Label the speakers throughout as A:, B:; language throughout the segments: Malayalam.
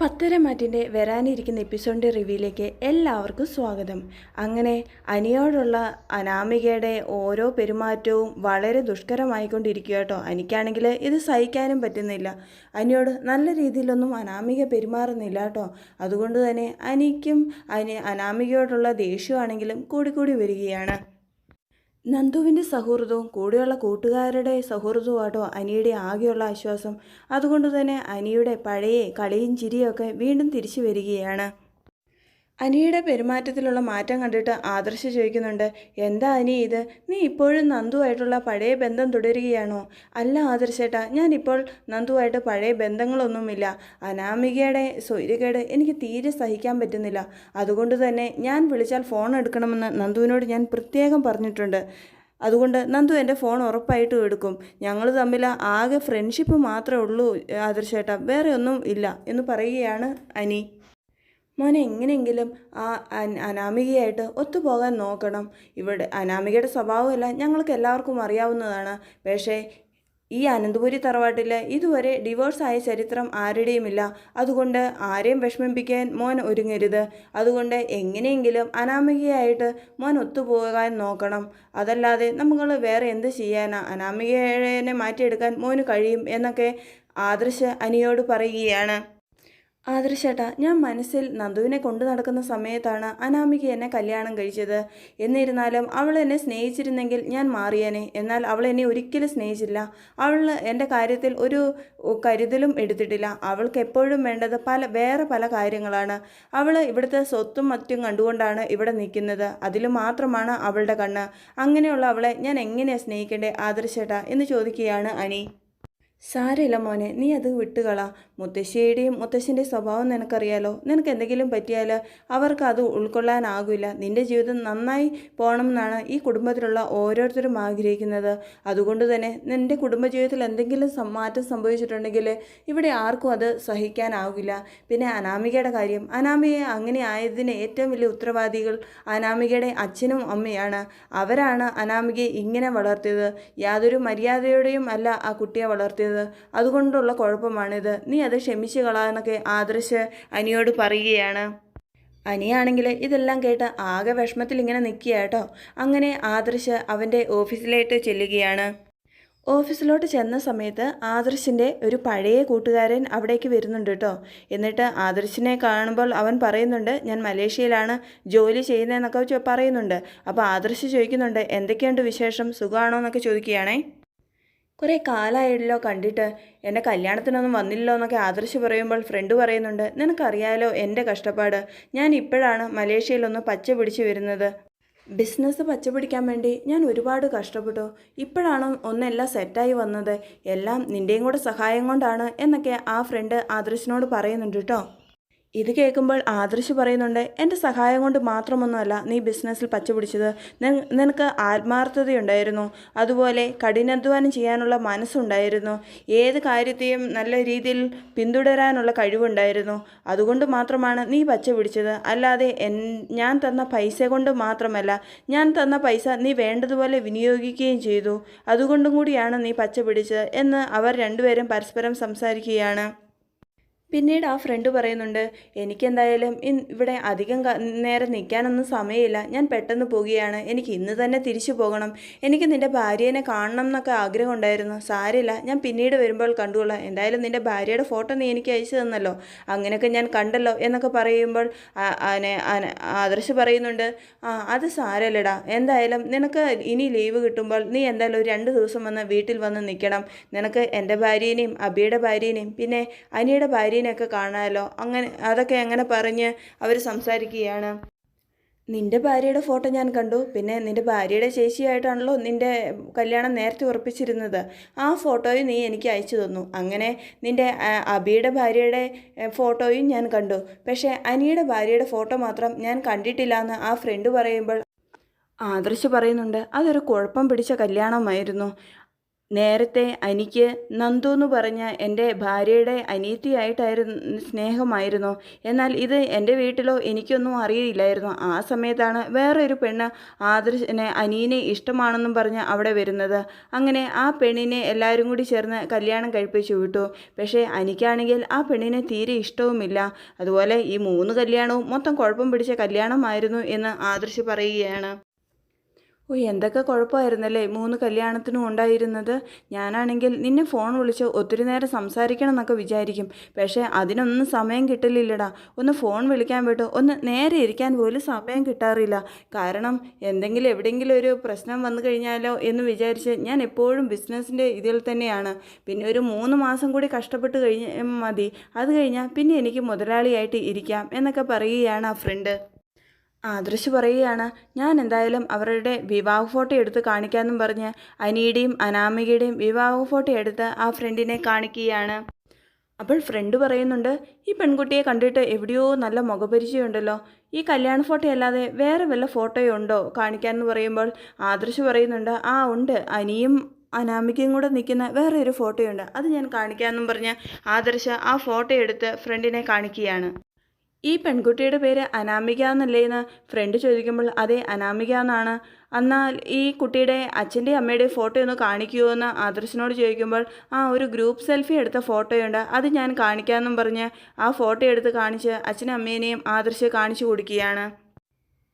A: പത്തരമാറ്റിന്റെ വരാനിരിക്കുന്ന എപ്പിസോഡിന്റെ റിവ്യൂയിലേക്ക് എല്ലാവർക്കും സ്വാഗതം. അങ്ങനെ അനിയോടുള്ള അനാമികയുടെ ഓരോ പെരുമാറ്റവും വളരെ ദുഷ്കരമായിക്കൊണ്ടിരിക്കുക കേട്ടോ എനിക്കാണെങ്കിൽ ഇത് സഹിക്കാനും പറ്റുന്നില്ല. അനിയോട് നല്ല രീതിയിലൊന്നും അനാമിക പെരുമാറുന്നില്ല കേട്ടോ അതുകൊണ്ട് തന്നെ അനിക്കും അനി അനാമികയോടുള്ള ദേഷ്യമാണെങ്കിലും കൂടിക്കൂടി വരികയാണ്. നന്ദുവിന്റെ സൗഹൃദവും കൂടെയുള്ള കൂട്ടുകാരുടെ സൗഹൃദവുമാട്ടോ അനിയുടെ ആകെയുള്ള ആശ്വാസം. അതുകൊണ്ട് തന്നെ അനിയുടെ പഴയ കളിയും ചിരിയൊക്കെ വീണ്ടും തിരിച്ചു വരികയാണ്. അനിയുടെ പെരുമാറ്റത്തിലുള്ള മാറ്റം കണ്ടിട്ട് ആദർശ ചോദിക്കുന്നുണ്ട് എന്താ അനി ഇത്? നീ ഇപ്പോഴും നന്ദുവായിട്ടുള്ള പഴയ ബന്ധം തുടരുകയാണോ? അല്ല ആദർശേട്ടാ ഞാനിപ്പോൾ നന്ദുവായിട്ട് പഴയ ബന്ധങ്ങളൊന്നുമില്ല. അനാമികയുടെ സ്വൈര്യകേട് എനിക്ക് തീരെ സഹിക്കാൻ പറ്റുന്നില്ല. അതുകൊണ്ട് തന്നെ ഞാൻ വിളിച്ചാൽ ഫോൺ എടുക്കണമെന്ന് നന്ദുവിനോട് ഞാൻ പ്രത്യേകം പറഞ്ഞിട്ടുണ്ട്. അതുകൊണ്ട് നന്ദു എന്റെ ഫോൺ ഉറപ്പായിട്ടും എടുക്കും. ഞങ്ങൾ തമ്മിൽ ആകെ ഫ്രണ്ട്ഷിപ്പ് മാത്രമേ ഉള്ളൂ ആദർശേട്ടാ. വേറെ ഒന്നും ഇല്ല എന്ന് പറയുകയാണ് അനി. മോനെ എങ്ങനെയെങ്കിലും ആ അനാമികയായിട്ട് ഒത്തുപോകാൻ നോക്കണം. ഇവിടെ അനാമികയുടെ സ്വഭാവമല്ല ഞങ്ങൾക്ക് എല്ലാവർക്കും അറിയാവുന്നതാണ്. പക്ഷേ ഈ അനന്തപുരി തറവാട്ടിൽ ഇതുവരെ ഡിവോഴ്സ് ആയ ചരിത്രം ആരുടെയുമില്ല. അതുകൊണ്ട് ആരെയും വിഷമിപ്പിക്കാൻ മോൻ ഒരുങ്ങരുത്. അതുകൊണ്ട് എങ്ങനെയെങ്കിലും അനാമികയായിട്ട് മോൻ ഒത്തുപോകാൻ നോക്കണം. അതല്ലാതെ നമ്മൾ വേറെ എന്ത് ചെയ്യാനാ? അനാമികയെ മാറ്റിയെടുക്കാൻ മോന് കഴിയും എന്നൊക്കെ ആദർശ് അനിയോട് പറയുകയാണ്. ആദർശേട്ടാ ഞാൻ മനസ്സിൽ നന്ദുവിനെ കൊണ്ടു നടക്കുന്ന സമയത്താണ് അനാമിക എന്നെ കല്യാണം കഴിച്ചത്. എന്നിരുന്നാലും അവൾ എന്നെ സ്നേഹിച്ചിരുന്നെങ്കിൽ ഞാൻ മാറിയേനെ. എന്നാൽ അവൾ എന്നെ ഒരിക്കലും സ്നേഹിച്ചില്ല. അവൾ എന്റെ കാര്യത്തിൽ ഒരു കരുതലും എടുത്തിട്ടില്ല. അവൾക്ക് എപ്പോഴും വേണ്ടത് പല വേറെ പല കാര്യങ്ങളാണ്. അവൾ ഇവിടുത്തെ സ്വത്തും മറ്റും കണ്ടുകൊണ്ടാണ് ഇവിടെ നിൽക്കുന്നത്. അതിൽ മാത്രമാണ് അവളുടെ കണ്ണ്. അങ്ങനെയുള്ള അവളെ ഞാൻ എങ്ങനെയാണ് സ്നേഹിക്കേണ്ടേ ആദർശേട്ടാ എന്ന് ചോദിക്കുകയാണ് അനി. സാരമില്ല മോനെ നീ അത് വിട്ടുകള. മുത്തശ്ശിയുടെയും മുത്തശ്ശന്റെ സ്വഭാവം നിനക്കറിയാലോ? നിനക്ക് എന്തെങ്കിലും പറ്റിയാൽ അവർക്ക് അത് ഉൾക്കൊള്ളാനാകില്ല. നിന്റെ ജീവിതം നന്നായി പോകണമെന്നാണ് ഈ കുടുംബത്തിലുള്ള ഓരോരുത്തരും ആഗ്രഹിക്കുന്നത്. അതുകൊണ്ട് തന്നെ നിന്റെ കുടുംബജീവിതത്തിൽ എന്തെങ്കിലും മാറ്റം സംഭവിച്ചിട്ടുണ്ടെങ്കിൽ ഇവിടെ ആർക്കും അത് സഹിക്കാനാവില്ല പിന്നെ അനാമികയുടെ കാര്യം. അനാമികയെ അങ്ങനെ ആയതിന് ഏറ്റവും വലിയ ഉത്തരവാദികൾ അനാമികയുടെ അച്ഛനും അമ്മയാണ്. അവരാണ് അനാമികയെ ഇങ്ങനെ വളർത്തിയത്. യാതൊരു മര്യാദയോടെയും അല്ല ആ കുട്ടിയെ വളർത്തിയത്. അതുകൊണ്ടുള്ള കുഴപ്പമാണിത്. നീ അത് ക്ഷമിച്ചു കളാന്നൊക്കെ ആദർശ് അനിയോട് പറയുകയാണ്. അനിയാണെങ്കിൽ ഇതെല്ലാം കേട്ട് ആകെ വിഷമത്തിൽ ഇങ്ങനെ നിൽക്കുക കേട്ടോ അങ്ങനെ ആദർശ് അവന്റെ ഓഫീസിലേക്ക് ചെല്ലുകയാണ്. ഓഫീസിലോട്ട് ചെന്ന സമയത്ത് ആദർശിന്റെ ഒരു പഴയ കൂട്ടുകാരൻ അവിടേക്ക് വരുന്നുണ്ട് കേട്ടോ എന്നിട്ട് ആദർശിനെ കാണുമ്പോൾ അവൻ പറയുന്നുണ്ട് ഞാൻ മലേഷ്യയിലാണ് ജോലി ചെയ്യുന്നതെന്നൊക്കെ പറയുന്നുണ്ട്. അപ്പോൾ ആദർശ് ചോദിക്കുന്നുണ്ട് എന്തൊക്കെയുണ്ട് വിശേഷം? സുഖമാണോ എന്നൊക്കെ ചോദിക്കുകയാണേ. കുറേ കാലമായല്ലോ കണ്ടിട്ട്. എന്റെ കല്യാണത്തിനൊന്നും വന്നില്ലല്ലോ എന്നൊക്കെ ആദർശ് പറയുമ്പോൾ ഫ്രണ്ട് പറയുന്നുണ്ട്. നിനക്കറിയാലോ എന്റെ കഷ്ടപ്പാട്. ഞാൻ ഇപ്പോഴാണ് മലേഷ്യയിലൊന്ന് പച്ച പിടിച്ച് വരുന്നത്. ബിസിനസ് പച്ച പിടിക്കാൻ വേണ്ടി ഞാൻ ഒരുപാട് കഷ്ടപ്പെട്ടു. ഇപ്പോഴാണ് ഒന്നെല്ലാം സെറ്റായി വന്നത്. എല്ലാം നിന്റെയും കൂടെ സഹായം കൊണ്ടാണ് എന്നൊക്കെ ആ ഫ്രണ്ട് ആദർശിനോട് പറയുന്നുണ്ട് കേട്ടോ ഇത് കേൾക്കുമ്പോൾ ആദർശ് പറയുന്നുണ്ട് എന്റെ സഹായം കൊണ്ട് മാത്രമൊന്നുമല്ല നീ ബിസിനസ്സിൽ പച്ചപിടിച്ചത് നിന- നിനക്ക് ആത്മാർത്ഥതയുണ്ടായിരുന്നു. അതുപോലെ കഠിനാധ്വാനം ചെയ്യാനുള്ള മനസ്സുണ്ടായിരുന്നു. ഏത് കാര്യത്തെയും നല്ല രീതിയിൽ പിന്തുടരാനുള്ള കഴിവുണ്ടായിരുന്നു. അതുകൊണ്ട് മാത്രമാണ് നീ പച്ച പിടിച്ചത്. അല്ലാതെ എൻ ഞാൻ തന്ന പൈസ കൊണ്ട് മാത്രമല്ല ഞാൻ തന്ന പൈസ നീ വേണ്ടതുപോലെ വിനിയോഗിക്കുകയും ചെയ്തു. അതുകൊണ്ടും കൂടിയാണ് നീ പച്ച പിടിച്ചത് എന്ന് അവർ രണ്ടുപേരും പരസ്പരം സംസാരിക്കുകയാണ്. പിന്നീട് ആ ഫ്രണ്ട് പറയുന്നുണ്ട് എനിക്കെന്തായാലും ഇവിടെ അധികം നേരം നിൽക്കാനൊന്നും സമയമില്ല. ഞാൻ പെട്ടെന്ന് പോവുകയാണ് എനിക്ക് ഇന്ന് തന്നെ തിരിച്ചു പോകണം. എനിക്ക് നിന്റെ ഭാര്യേനെ കാണണം എന്നൊക്കെ ആഗ്രഹം ഉണ്ടായിരുന്നു. സാരില്ല ഞാൻ പിന്നീട് വരുമ്പോൾ കണ്ടുകൊള്ളാം. എന്തായാലും നിന്റെ ഭാര്യയുടെ ഫോട്ടോ നീ എനിക്ക് അയച്ചു തന്നല്ലോ. അങ്ങനെയൊക്കെ ഞാൻ കണ്ടല്ലോ എന്നൊക്കെ പറയുമ്പോൾ ആദർശ് പറയുന്നുണ്ട് ആ അത് സാരല്ലടാ. എന്തായാലും നിനക്ക് ഇനി ലീവ് കിട്ടുമ്പോൾ നീ എന്തായാലും ഒരു രണ്ട് ദിവസം വന്ന് വീട്ടിൽ വന്ന് നിൽക്കണം. നിനക്ക് എന്റെ ഭാര്യേനെയും അബിയുടെ ഭാര്യേനെയും പിന്നെ അനിയുടെ ഭാര്യേനെയൊക്കെ കാണാമല്ലോ അങ്ങനെ അതൊക്കെ എങ്ങനെ പറഞ്ഞ് അവർ സംസാരിക്കുകയാണ്. നിന്റെ ഭാര്യയുടെ ഫോട്ടോ ഞാൻ കണ്ടു. പിന്നെ നിന്റെ ഭാര്യയുടെ ചേച്ചിയായിട്ടാണല്ലോ നിന്റെ കല്യാണം നേരത്തെ ഉറപ്പിച്ചിരുന്നത്. ആ ഫോട്ടോയും നീ എനിക്ക് അയച്ചു തന്നു. അങ്ങനെ നിന്റെ അബിയുടെ ഭാര്യയുടെ ഫോട്ടോയും ഞാൻ കണ്ടു. പക്ഷേ അനിയുടെ ഭാര്യയുടെ ഫോട്ടോ മാത്രം ഞാൻ കണ്ടിട്ടില്ല എന്ന് ആ ഫ്രണ്ട് പറയുമ്പോൾ ആദർശ് പറയുന്നുണ്ട് അതൊരു കുഴപ്പം പിടിച്ച കല്യാണമായിരുന്നു. നേരത്തെ എനിക്ക് നന്ദു എന്ന് പറഞ്ഞ എന്റെ ഭാര്യയുടെ അനിയത്തിയായിട്ടായിരുന്നു സ്നേഹമായിരുന്നു. എന്നാൽ ഇത് എന്റെ വീട്ടിലോ എനിക്കൊന്നും അറിയില്ലായിരുന്നു. ആ സമയത്താണ് വേറൊരു പെണ്ണ് ആദർശനെ അനിയനെ ഇഷ്ടമാണെന്നും പറഞ്ഞ് അവിടെ വരുന്നത്. അങ്ങനെ ആ പെണ്ണിനെ എല്ലാവരും കൂടി ചേർന്ന് കല്യാണം കഴിപ്പിച്ചു വിട്ടു. പക്ഷേ അനിക്കാണെങ്കിൽ ആ പെണ്ണിനെ തീരെ ഇഷ്ടവുമില്ല. അതുപോലെ ഈ മൂന്ന് കല്യാണവും മൊത്തം കുഴപ്പം പിടിച്ച കല്യാണമായിരുന്നു എന്ന് ആദർശ് പറയുകയാണ്. ഓ എന്തൊക്കെ കുഴപ്പമായിരുന്നല്ലേ? മൂന്ന് കല്യാണത്തിനും ഉണ്ടായിരുന്നത്. ഞാനാണെങ്കിൽ നിന്നെ ഫോൺ വിളിച്ച് ഒത്തിരി നേരം സംസാരിക്കണം എന്നൊക്കെ വിചാരിക്കും. പക്ഷേ അതിനൊന്നും സമയം കിട്ടലില്ലടാ. ഒന്ന് ഫോൺ വിളിക്കാൻ വിട്ടു. ഒന്ന് നേരെ ഇരിക്കാൻ പോലും സമയം കിട്ടാറില്ല. കാരണം എന്തെങ്കിലും എവിടെയെങ്കിലും ഒരു പ്രശ്നം വന്നു കഴിഞ്ഞാലോ എന്ന് വിചാരിച്ച് ഞാൻ എപ്പോഴും ബിസിനസ്സിന്റെ ഇതിൽ തന്നെയാണ്. പിന്നെ ഒരു മൂന്ന് മാസം കൂടി കഷ്ടപ്പെട്ട് കഴിഞ്ഞാൽ മതി. അത് കഴിഞ്ഞാൽ പിന്നെ എനിക്ക് മുതലാളിയായിട്ട് ഇരിക്കാം എന്നൊക്കെ പറയുകയാണ് ആ ഫ്രണ്ട് ആദർശ് പറയുകയാണ് ഞാൻ എന്തായാലും അവരുടെ വിവാഹ ഫോട്ടോ എടുത്ത് കാണിക്കാമെന്നും പറഞ്ഞ് അനിയുടെയും അനാമികയുടെയും വിവാഹ ഫോട്ടോ എടുത്ത് ആ ഫ്രണ്ടിനെ കാണിക്കുകയാണ്. അപ്പോൾ ഫ്രണ്ട് പറയുന്നുണ്ട് ഈ പെൺകുട്ടിയെ കണ്ടിട്ട് എവിടെയോ നല്ല മുഖപരിചയമുണ്ടല്ലോ. ഈ കല്യാണ ഫോട്ടോ അല്ലാതെ വേറെ വല്ല ഫോട്ടോയോ ഉണ്ടോ കാണിക്കാമെന്ന് പറയുമ്പോൾ ആദർശ് പറയുന്നുണ്ട് ആ ഉണ്ട്. അനിയും അനാമികയും കൂടെ നിൽക്കുന്ന വേറെ ഒരു ഫോട്ടോയുണ്ട്. അത് ഞാൻ കാണിക്കാമെന്നും പറഞ്ഞ് ആദർശ് ആ ഫോട്ടോ എടുത്ത് ഫ്രണ്ടിനെ കാണിക്കുകയാണ്. ഈ പെൺകുട്ടിയുടെ പേര് അനാമിക എന്നല്ലേ എന്ന് ഫ്രണ്ട് ചോദിക്കുമ്പോൾ അതെ അനാമിക എന്നാണ്. എന്നാൽ ഈ കുട്ടിയുടെ അച്ഛന്റെ അമ്മയുടെ ഫോട്ടോ ഒന്ന് കാണിക്കുമോ എന്ന് ആദർശനോട് ചോദിക്കുമ്പോൾ ആ ഒരു ഗ്രൂപ്പ് സെൽഫി എടുത്ത ഫോട്ടോയുണ്ട് അത് ഞാൻ കാണിക്കാമെന്നും പറഞ്ഞ് ആ ഫോട്ടോ എടുത്ത് കാണിച്ച് അച്ഛനും അമ്മേനെയും ആദർശ് കാണിച്ചു കൊടുക്കുകയാണ്.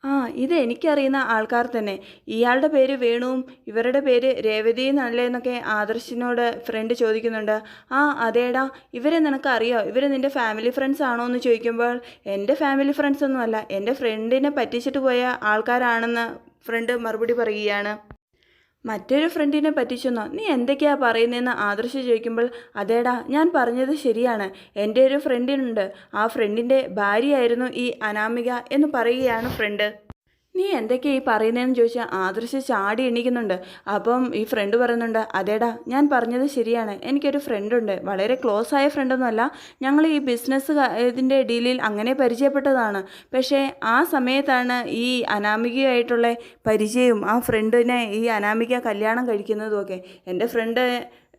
A: ആ ഇത് എനിക്കറിയുന്ന ആൾക്കാർ തന്നെ. ഇയാളുടെ പേര് വേണുവും ഇവരുടെ പേര് രേവതി എന്നല്ലേ എന്നൊക്കെ ആദർശിനോട് ഫ്രണ്ട് ചോദിക്കുന്നുണ്ട്. ആ അതേടാ ഇവരെ നിനക്ക് അറിയോ ഇവർ നിന്റെ ഫാമിലി ഫ്രണ്ട്സ് ആണോ എന്ന് ചോദിക്കുമ്പോൾ എന്റെ ഫാമിലി ഫ്രണ്ട്സ് ഒന്നുമല്ല എന്റെ ഫ്രണ്ടിനെ പറ്റിച്ചിട്ട് പോയ ആൾക്കാരാണെന്ന് ഫ്രണ്ട് മറുപടി പറയുകയാണ്. മറ്റൊരു ഫ്രണ്ടിനെ പറ്റിച്ചെന്നോ? നീ എന്തൊക്കെയാ പറയുന്നതെന്ന് ആദർശ് ചോദിക്കുമ്പോൾ അതേടാ ഞാൻ പറഞ്ഞത് ശരിയാണ്. എന്റെ ഒരു ഫ്രണ്ടിനുണ്ട്. ആ ഫ്രണ്ടിന്റെ ഭാര്യയായിരുന്നു ഈ അനാമിക എന്ന് പറയുകയാണ് ഫ്രണ്ട്. നീ എന്തൊക്കെയാ ഈ പറയുന്നതെന്ന് ചോദിച്ചാൽ ആദർശ് ചാടി എണീക്കുന്നുണ്ട്. അപ്പം ഈ ഫ്രണ്ട് പറയുന്നുണ്ട് അതേടാ ഞാൻ പറഞ്ഞത് ശരിയാണ്. എനിക്കൊരു ഫ്രണ്ടുണ്ട് വളരെ ക്ലോസ് ആയ ഫ്രണ്ടൊന്നുമല്ല ഞങ്ങൾ ഈ ബിസിനസ് ഇതിന്റെ ഡീലിൽ അങ്ങനെ പരിചയപ്പെട്ടതാണ്. പക്ഷേ ആ സമയത്താണ് ഈ അനാമികയായിട്ടുള്ള പരിചയവും ആ ഫ്രണ്ടിനെ ഈ അനാമിക കല്യാണം കഴിക്കുന്നതുമൊക്കെ. എന്റെ ഫ്രണ്ട്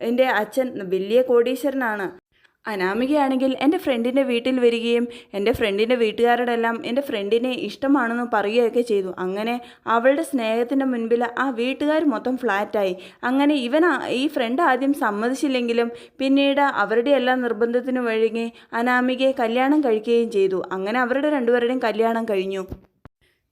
A: എന്റെ അച്ഛൻ വലിയ കോടീശ്വരനാണ്. അനാമികയാണെങ്കിൽ എന്റെ ഫ്രണ്ടിന്റെ വീട്ടിൽ വരികയും എന്റെ ഫ്രണ്ടിന്റെ വീട്ടുകാരുടെ എല്ലാം എന്റെ ഫ്രണ്ടിനെ ഇഷ്ടമാണെന്ന് പറയുകയൊക്കെ ചെയ്തു. അങ്ങനെ അവളുടെ സ്നേഹത്തിന്റെ മുൻപിൽ ആ വീട്ടുകാർ മൊത്തം ഫ്ലാറ്റായി. അങ്ങനെ ഇവൻ ഈ ഫ്രണ്ട് ആദ്യം സമ്മതിച്ചില്ലെങ്കിലും പിന്നീട് അവരുടെ എല്ലാ നിർബന്ധത്തിനു വഴങ്ങി അനാമികയെ കല്യാണം കഴിക്കുകയും ചെയ്തു. അങ്ങനെ അവരുടെ രണ്ടുപേരുടെയും കല്യാണം കഴിഞ്ഞു.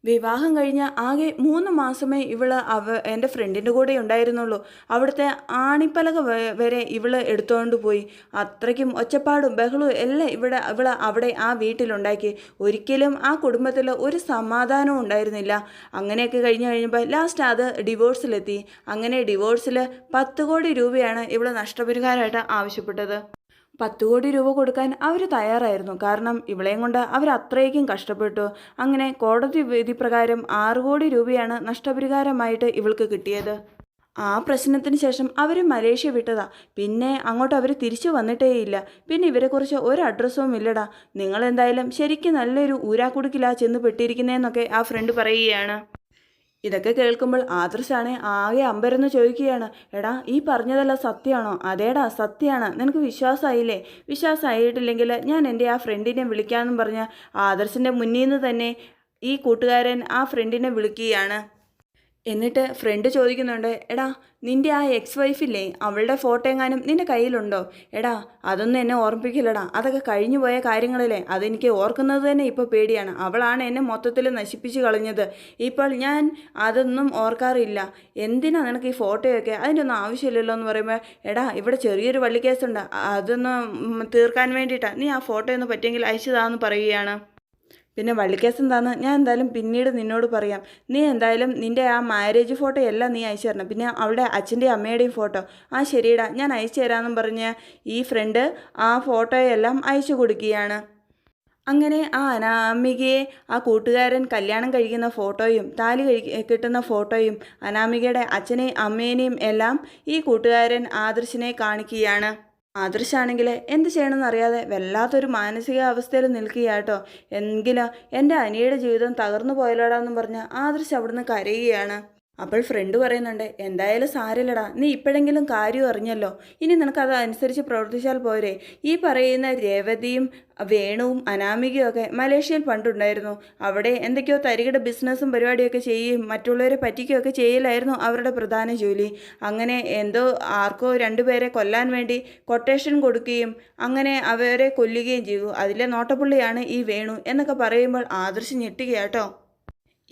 A: വിവാഹം കഴിഞ്ഞ ആകെ മൂന്ന് മാസമേ ഇവൾ അവ എന്റെ ഫ്രണ്ടിന്റെ കൂടെ ഉണ്ടായിരുന്നുള്ളൂ. അവിടുത്തെ ആണിപ്പലക വരെ ഇവൾ എടുത്തുകൊണ്ട് പോയി. അത്രയ്ക്കും ഒച്ചപ്പാടും ബഹളവും എല്ലാം ഇവിടെ ഇവൾ അവിടെ ആ വീട്ടിലുണ്ടാക്കി. ഒരിക്കലും ആ കുടുംബത്തിൽ ഒരു സമാധാനവും ഉണ്ടായിരുന്നില്ല. അങ്ങനെയൊക്കെ കഴിഞ്ഞ് കഴിഞ്ഞപ്പോൾ ലാസ്റ്റ് അത് ഡിവോഴ്സിലെത്തി അങ്ങനെ ഡിവോഴ്സിൽ പത്ത് കോടി രൂപയാണ് ഇവൾ നഷ്ടപരിഹാരമായിട്ട് ആവശ്യപ്പെട്ടത്. പത്ത് കോടി രൂപ കൊടുക്കാൻ അവർ തയ്യാറായിരുന്നു. കാരണം ഇവളെയും കൊണ്ട് അവർ അത്രയ്ക്കും കഷ്ടപ്പെട്ടു. അങ്ങനെ കോടതി വിധി പ്രകാരം ആറ് കോടി രൂപയാണ് നഷ്ടപരിഹാരമായിട്ട് ഇവൾക്ക് കിട്ടിയത്. ആ പ്രശ്നത്തിന് ശേഷം അവർ മലേഷ്യ വിട്ടതാ. പിന്നെ അങ്ങോട്ട് അവർ തിരിച്ചു വന്നിട്ടേയില്ല. പിന്നെ ഇവരെക്കുറിച്ച് ഒരു അഡ്രസ്സും ഇല്ലടാ. നിങ്ങൾ എന്തായാലും ശരിക്കും നല്ലൊരു ഊരാക്കുടുക്കിലാ ചെന്ന് പെട്ടിരിക്കുന്നതെന്നൊക്കെ ആ ഫ്രണ്ട് പറയുകയാണ്. ഇതൊക്കെ കേൾക്കുമ്പോൾ ആദർശാണ് ആകെ അമ്പരന്ന് ചോദിക്കുകയാണ് എടാ ഈ പറഞ്ഞതല്ല സത്യമാണോ? അതേടാ സത്യമാണ്. നിനക്ക് വിശ്വാസമായില്ലേ? വിശ്വാസമായിട്ടില്ലെങ്കിൽ ഞാൻ എന്റെ ആ ഫ്രണ്ടിനെ വിളിക്കാമെന്നും പറഞ്ഞ് ആദർശിന്റെ മുന്നിൽ നിന്ന് തന്നെ ഈ കൂട്ടുകാരൻ ആ ഫ്രണ്ടിനെ വിളിക്കുകയാണ്. എന്നിട്ട് ഫ്രണ്ട് ചോദിക്കുന്നുണ്ട് എടാ നിന്റെ ആ എക്സ് വൈഫില്ലേ അവളുടെ ഫോട്ടോ എങ്ങാനും നിന്റെ കയ്യിലുണ്ടോ? എടാ അതൊന്നും എന്നെ ഓർമ്മിപ്പിക്കില്ലടാ. അതൊക്കെ കഴിഞ്ഞു പോയ കാര്യങ്ങളല്ലേ? അതെനിക്ക് ഓർക്കുന്നത് തന്നെ ഇപ്പോൾ പേടിയാണ്. അവളാണ് എന്നെ മൊത്തത്തിൽ നശിപ്പിച്ച് കളഞ്ഞത്. ഇപ്പോൾ ഞാൻ അതൊന്നും ഓർക്കാറില്ല. എന്തിനാ നിനക്ക് ഈ ഫോട്ടോയൊക്കെ അതിന്റെ ഒന്നും ആവശ്യമില്ലല്ലോ എന്ന് പറയുമ്പോൾ എടാ ഇവിടെ ചെറിയൊരു വള്ളിക്കേസുണ്ട്. അതൊന്ന് തീർക്കാൻ വേണ്ടിയിട്ടാണ് നീ ആ ഫോട്ടോ ഒന്ന് പറ്റിയെങ്കിൽ അയച്ചതാന്ന് പറയുകയാണ്. പിന്നെ വള്ളിക്കേസ് എന്താന്ന് ഞാൻ എന്തായാലും പിന്നീട് നിന്നോട് പറയാം. നീ എന്തായാലും നിന്റെ ആ മാരേജ് ഫോട്ടോ എല്ലാം നീ അയച്ചു തരണം. പിന്നെ അവിടെ അച്ഛന്റെയും അമ്മയുടെയും ഫോട്ടോ ആ ശരിയടാ ഞാൻ അയച്ചു തരാമെന്നും പറഞ്ഞ് ഈ ഫ്രണ്ട് ആ ഫോട്ടോയെല്ലാം അയച്ചു കൊടുക്കുകയാണ്. അങ്ങനെ ആ അനാമികയെ ആ കൂട്ടുകാരൻ കല്യാണം കഴിക്കുന്ന ഫോട്ടോയും താലി കഴി കിട്ടുന്ന ഫോട്ടോയും അനാമികയുടെ അച്ഛനെയും അമ്മേനെയും എല്ലാം ഈ കൂട്ടുകാരൻ ആദർശിനെ കാണിക്കുകയാണ്. ആദർശാണെങ്കിൽ എന്ത് ചെയ്യണമെന്ന് അറിയാതെ വല്ലാത്തൊരു മാനസികാവസ്ഥയിൽ നിൽക്കുകയാട്ടോ എങ്കിലും എന്റെ അനിയുടെ ജീവിതം തകർന്നു പോയലോടാന്നും പറഞ്ഞ് ആദർശ് അവിടുന്ന് കരയുകയാണ്. അപ്പോൾ ഫ്രണ്ട് പറയുന്നുണ്ട് എന്തായാലും സാരില്ലടാ നീ ഇപ്പോഴെങ്കിലും കാര്യം അറിഞ്ഞല്ലോ. ഇനി നിനക്ക് അത് അനുസരിച്ച് പ്രവർത്തിച്ചാൽ പോരെ. ഈ പറയുന്ന രേവതിയും വേണുവും അനാമികയും ഒക്കെ മലേഷ്യയിൽ പണ്ടുണ്ടായിരുന്നു. അവിടെ എന്തൊക്കെയോ തരികിട ബിസിനസ്സും പരിപാടിയൊക്കെ ചെയ്യുകയും മറ്റുള്ളവരെ പറ്റിക്കുകയൊക്കെ ചെയ്യലായിരുന്നു അവരുടെ പ്രധാന ജോലി. അങ്ങനെ എന്തോ ആർക്കോ രണ്ടുപേരെ കൊല്ലാൻ വേണ്ടി കൊട്ടേഷൻ കൊടുക്കുകയും അങ്ങനെ അവരെ കൊല്ലുകയും ചെയ്തു. അതിലെ നോട്ടപ്പുള്ളിയാണ് ഈ വേണു എന്നൊക്കെ പറയുമ്പോൾ ആദർശ് ഞെട്ടുകയാട്ടോ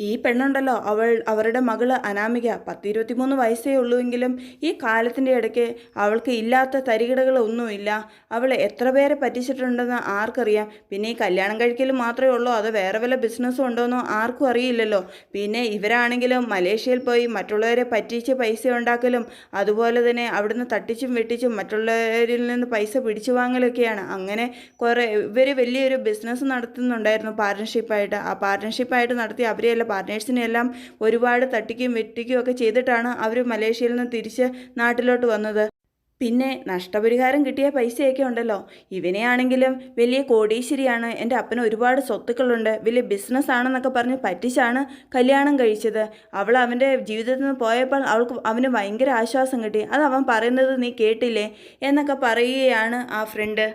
A: ഈ പെണ്ണുണ്ടല്ലോ. അവൾ അവരുടെ മകൾ അനാമിക. പത്തിരുപത്തിമൂന്ന് വയസ്സേ ഉള്ളൂ എങ്കിലും ഈ കാലത്തിന്റെ ഇടയ്ക്ക് അവൾക്ക് ഇല്ലാത്ത തരികിടകളൊന്നുമില്ല അവൾ എത്ര പേരെ പറ്റിച്ചിട്ടുണ്ടെന്ന് ആർക്കറിയാം. പിന്നെ ഈ കല്യാണം കഴിക്കൽ മാത്രമേ ഉള്ളൂ. അത് വേറെ വല്ല ബിസിനസ്സും ഉണ്ടോയെന്നോ ആർക്കും അറിയില്ലല്ലോ. പിന്നെ ഇവരാണെങ്കിലും മലേഷ്യയിൽ പോയി മറ്റുള്ളവരെ പറ്റിച്ച് പൈസ ഉണ്ടാക്കലും അതുപോലെ തന്നെ അവിടുന്ന് തട്ടിച്ചും വെട്ടിച്ചും മറ്റുള്ളവരിൽ നിന്ന് പൈസ പിടിച്ചു വാങ്ങലൊക്കെയാണ്. അങ്ങനെ കുറേ ഇവർ വലിയൊരു ബിസിനസ് നടത്തുന്നുണ്ടായിരുന്നു പാർട്ട്ണർഷിപ്പായിട്ട്. ആ പാർട്ട്ണർഷിപ്പായിട്ട് നടത്തി അവരെല്ലാം പാർട്ട്നേഴ്സിനെ എല്ലാം ഒരുപാട് തട്ടിക്കും വെട്ടിക്കും ഒക്കെ ചെയ്തിട്ടാണ് അവർ മലേഷ്യയിൽ നിന്ന് തിരിച്ച് നാട്ടിലോട്ട് വന്നത്. പിന്നെ നഷ്ടപരിഹാരം കിട്ടിയ പൈസയൊക്കെ ഉണ്ടല്ലോ. ഇവനെയാണെങ്കിലും വലിയ കോടീശ്വരിയാണ്. എന്റെ അപ്പന് ഒരുപാട് സ്വത്തുക്കളുണ്ട്. വലിയ ബിസിനസ് ആണെന്നൊക്കെ പറഞ്ഞ് പറ്റിച്ചാണ് കല്യാണം കഴിച്ചത്. അവൾ അവന്റെ ജീവിതത്തിൽ നിന്ന് പോയപ്പോൾ അവൾക്ക് അവന് ഭയങ്കര ആശ്വാസം കിട്ടി. അത് അവൻ പറയുന്നത് നീ കേട്ടില്ലേ? എന്നൊക്കെ പറയുകയാണ് ആ ഫ്രണ്ട്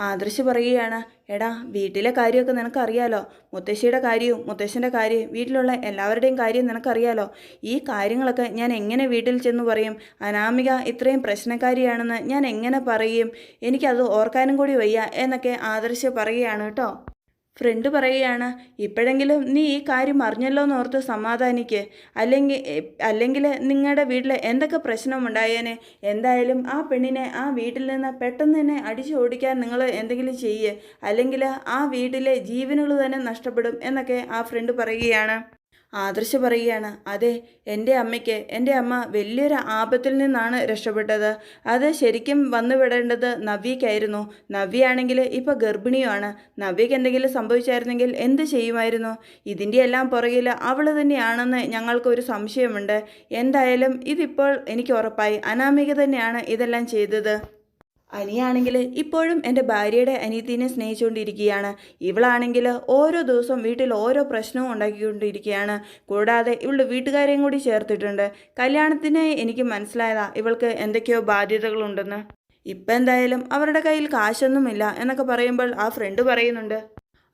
A: ആദർശ് പറയുകയാണ് എടാ വീട്ടിലെ കാര്യമൊക്കെ നിനക്കറിയാലോ. മുത്തശ്ശിയുടെ കാര്യവും മുത്തശ്ശന്റെ കാര്യവും വീട്ടിലുള്ള എല്ലാവരുടെയും കാര്യം നിനക്കറിയാലോ. ഈ കാര്യങ്ങളൊക്കെ ഞാൻ എങ്ങനെ വീട്ടിൽ ചെന്ന് പറയും? അനാമിക ഇത്രയും പ്രശ്നക്കാരിയാണെന്ന് ഞാൻ എങ്ങനെ പറയും? എനിക്കത് ഓർക്കാനും കൂടി വയ്യ എന്നൊക്കെ ആദർശ് പറയുകയാണ് കേട്ടോ. ഫ്രണ്ട് പറയുകയാണ് ഇപ്പോഴെങ്കിലും നീ ഈ കാര്യം അറിഞ്ഞല്ലോ എന്ന് ഓർത്ത് സമാധാനിക്ക്. അല്ലെങ്കിൽ അല്ലെങ്കിൽ നിങ്ങളുടെ വീട്ടിൽ എന്തൊക്കെ പ്രശ്നമുണ്ടായേനെ? എന്തായാലും ആ പെണ്ണിനെ ആ വീട്ടിൽ നിന്ന് പെട്ടെന്ന് തന്നെ അടിച്ചു ഓടിക്കാൻ നിങ്ങൾ എന്തെങ്കിലും ചെയ്യേ. അല്ലെങ്കിൽ ആ വീട്ടിലെ ജീവനുകൾ തന്നെ നഷ്ടപ്പെടും എന്നൊക്കെ ആ ഫ്രണ്ട് പറയുകയാണ്. ആദർശ് പറയുകയാണ് അതെ എന്റെ അമ്മയ്ക്ക് എന്റെ അമ്മ വലിയൊരു ആപത്തിൽ നിന്നാണ് രക്ഷപ്പെട്ടത്. അത് ശരിക്കും വന്നു വിടേണ്ടത് നവ്യയ്ക്കായിരുന്നു. നവ്യയാണെങ്കിൽ ഇപ്പോൾ ഗർഭിണിയുമാണ്. നവ്യയ്ക്ക് എന്തെങ്കിലും സംഭവിച്ചായിരുന്നെങ്കിൽ എന്ത് ചെയ്യുമായിരുന്നു? ഇതിന്റെ എല്ലാം പുറകിൽ അവൾ തന്നെയാണെന്ന് ഞങ്ങൾക്കൊരു സംശയമുണ്ട്. എന്തായാലും ഇതിപ്പോൾ എനിക്ക് ഉറപ്പായി. അനാമിക തന്നെയാണ് ഇതെല്ലാം ചെയ്തത്. അനിയാണെങ്കിൽ ഇപ്പോഴും എന്റെ ഭാര്യയുടെ അനിയത്തിനെ സ്നേഹിച്ചുകൊണ്ടിരിക്കുകയാണ്. ഇവളാണെങ്കിൽ ഓരോ ദിവസവും വീട്ടിൽ ഓരോ പ്രശ്നവും ഉണ്ടാക്കിക്കൊണ്ടിരിക്കുകയാണ്. കൂടാതെ ഇവളുടെ വീട്ടുകാരെയും കൂടി ചേർത്തിട്ടുണ്ട്. കല്യാണത്തിന് എനിക്ക് മനസ്സിലായതാ ഇവൾക്ക് എന്തൊക്കെയോ ബാധ്യതകളുണ്ടെന്ന്. ഇപ്പം എന്തായാലും അവരുടെ കയ്യിൽ കാശൊന്നുമില്ല എന്നൊക്കെ പറയുമ്പോൾ ആ ഫ്രണ്ട് പറയുന്നുണ്ട്.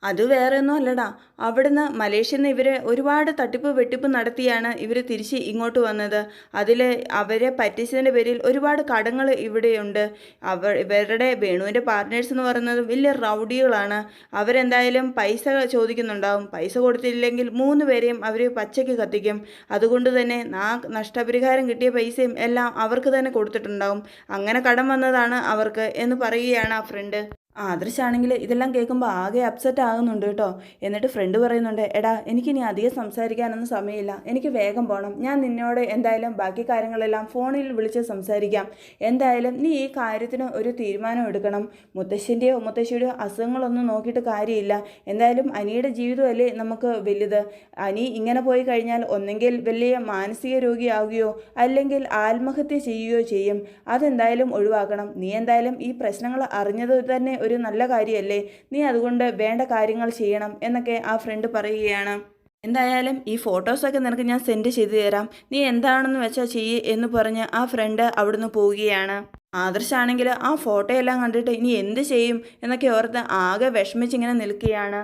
A: അത് വേറെ ഒന്നും അല്ലടാ അവിടുന്ന് മലേഷ്യയിൽ നിന്ന് ഇവരെ ഒരുപാട് തട്ടിപ്പ് വെട്ടിപ്പ് നടത്തിയാണ് ഇവർ തിരിച്ച് ഇങ്ങോട്ട് വന്നത്. അതിൽ അവരെ പറ്റിച്ചതിന്റെ പേരിൽ ഒരുപാട് കടങ്ങൾ ഇവിടെയുണ്ട്. അവർ ഇവരുടെ വേണുവിന്റെ പാർട്ട്നേഴ്സ് എന്ന് പറയുന്നത് വലിയ റൗഡികളാണ്. അവരെന്തായാലും പൈസ ചോദിക്കുന്നുണ്ടാവും. പൈസ കൊടുത്തില്ലെങ്കിൽ മൂന്ന് പേരെയും അവർ പച്ചയ്ക്ക് കത്തിക്കും. അതുകൊണ്ട് തന്നെ ആ നഷ്ടപരിഹാരം കിട്ടിയ പൈസയും എല്ലാം അവർക്ക് തന്നെ കൊടുത്തിട്ടുണ്ടാവും. അങ്ങനെ കടം വന്നതാണ് അവർക്ക് എന്ന് പറയുകയാണ് ആ ഫ്രണ്ട് ആദർശാണെങ്കിൽ ഇതെല്ലാം കേൾക്കുമ്പോൾ ആകെ അപ്സെറ്റ് ആകുന്നുണ്ട് കേട്ടോ. എന്നിട്ട് ഫ്രണ്ട് പറയുന്നുണ്ട് എടാ എനിക്കിനി അധികം സംസാരിക്കാനൊന്നും സമയമില്ല. എനിക്ക് വേഗം പോകണം ഞാൻ നിന്നോട് എന്തായാലും ബാക്കി കാര്യങ്ങളെല്ലാം ഫോണിൽ വിളിച്ച് സംസാരിക്കാം. എന്തായാലും നീ ഈ കാര്യത്തിന് ഒരു തീരുമാനം എടുക്കണം. മുത്തശ്ശിന്റെയോ മുത്തശ്ശിയുടെയോ അസുഖങ്ങളൊന്നും നോക്കിയിട്ട് കാര്യമില്ല. എന്തായാലും അനിയുടെ ജീവിതമല്ലേ നമുക്ക് വലുത്. അനി ഇങ്ങനെ പോയി കഴിഞ്ഞാൽ ഒന്നെങ്കിൽ വലിയ മാനസിക രോഗിയാവുകയോ അല്ലെങ്കിൽ ആത്മഹത്യ ചെയ്യുകയോ ചെയ്യും. അതെന്തായാലും ഒഴിവാക്കണം. നീ എന്തായാലും ഈ പ്രശ്നങ്ങൾ അറിഞ്ഞത് തന്നെ ഒരു നല്ല കാര്യമല്ലേ നീ അതുകൊണ്ട് വേണ്ട കാര്യങ്ങൾ ചെയ്യണം എന്നൊക്കെ ആ ഫ്രണ്ട് പറയുകയാണ്. എന്തായാലും ഈ ഫോട്ടോസൊക്കെ നിനക്ക് ഞാൻ സെൻഡ് ചെയ്തു തരാം. നീ എന്താണെന്ന് വെച്ചാൽ ചെയ്യ് എന്ന് പറഞ്ഞ് ആ ഫ്രണ്ട് അവിടുന്ന് പോവുകയാണ്. ആദർശാണെങ്കിൽ ആ ഫോട്ടോയെല്ലാം കണ്ടിട്ട് ഇനി എന്ത് ചെയ്യും എന്നൊക്കെ ഓർത്ത് ആകെ വിഷമിച്ചിങ്ങനെ നിൽക്കുകയാണ്.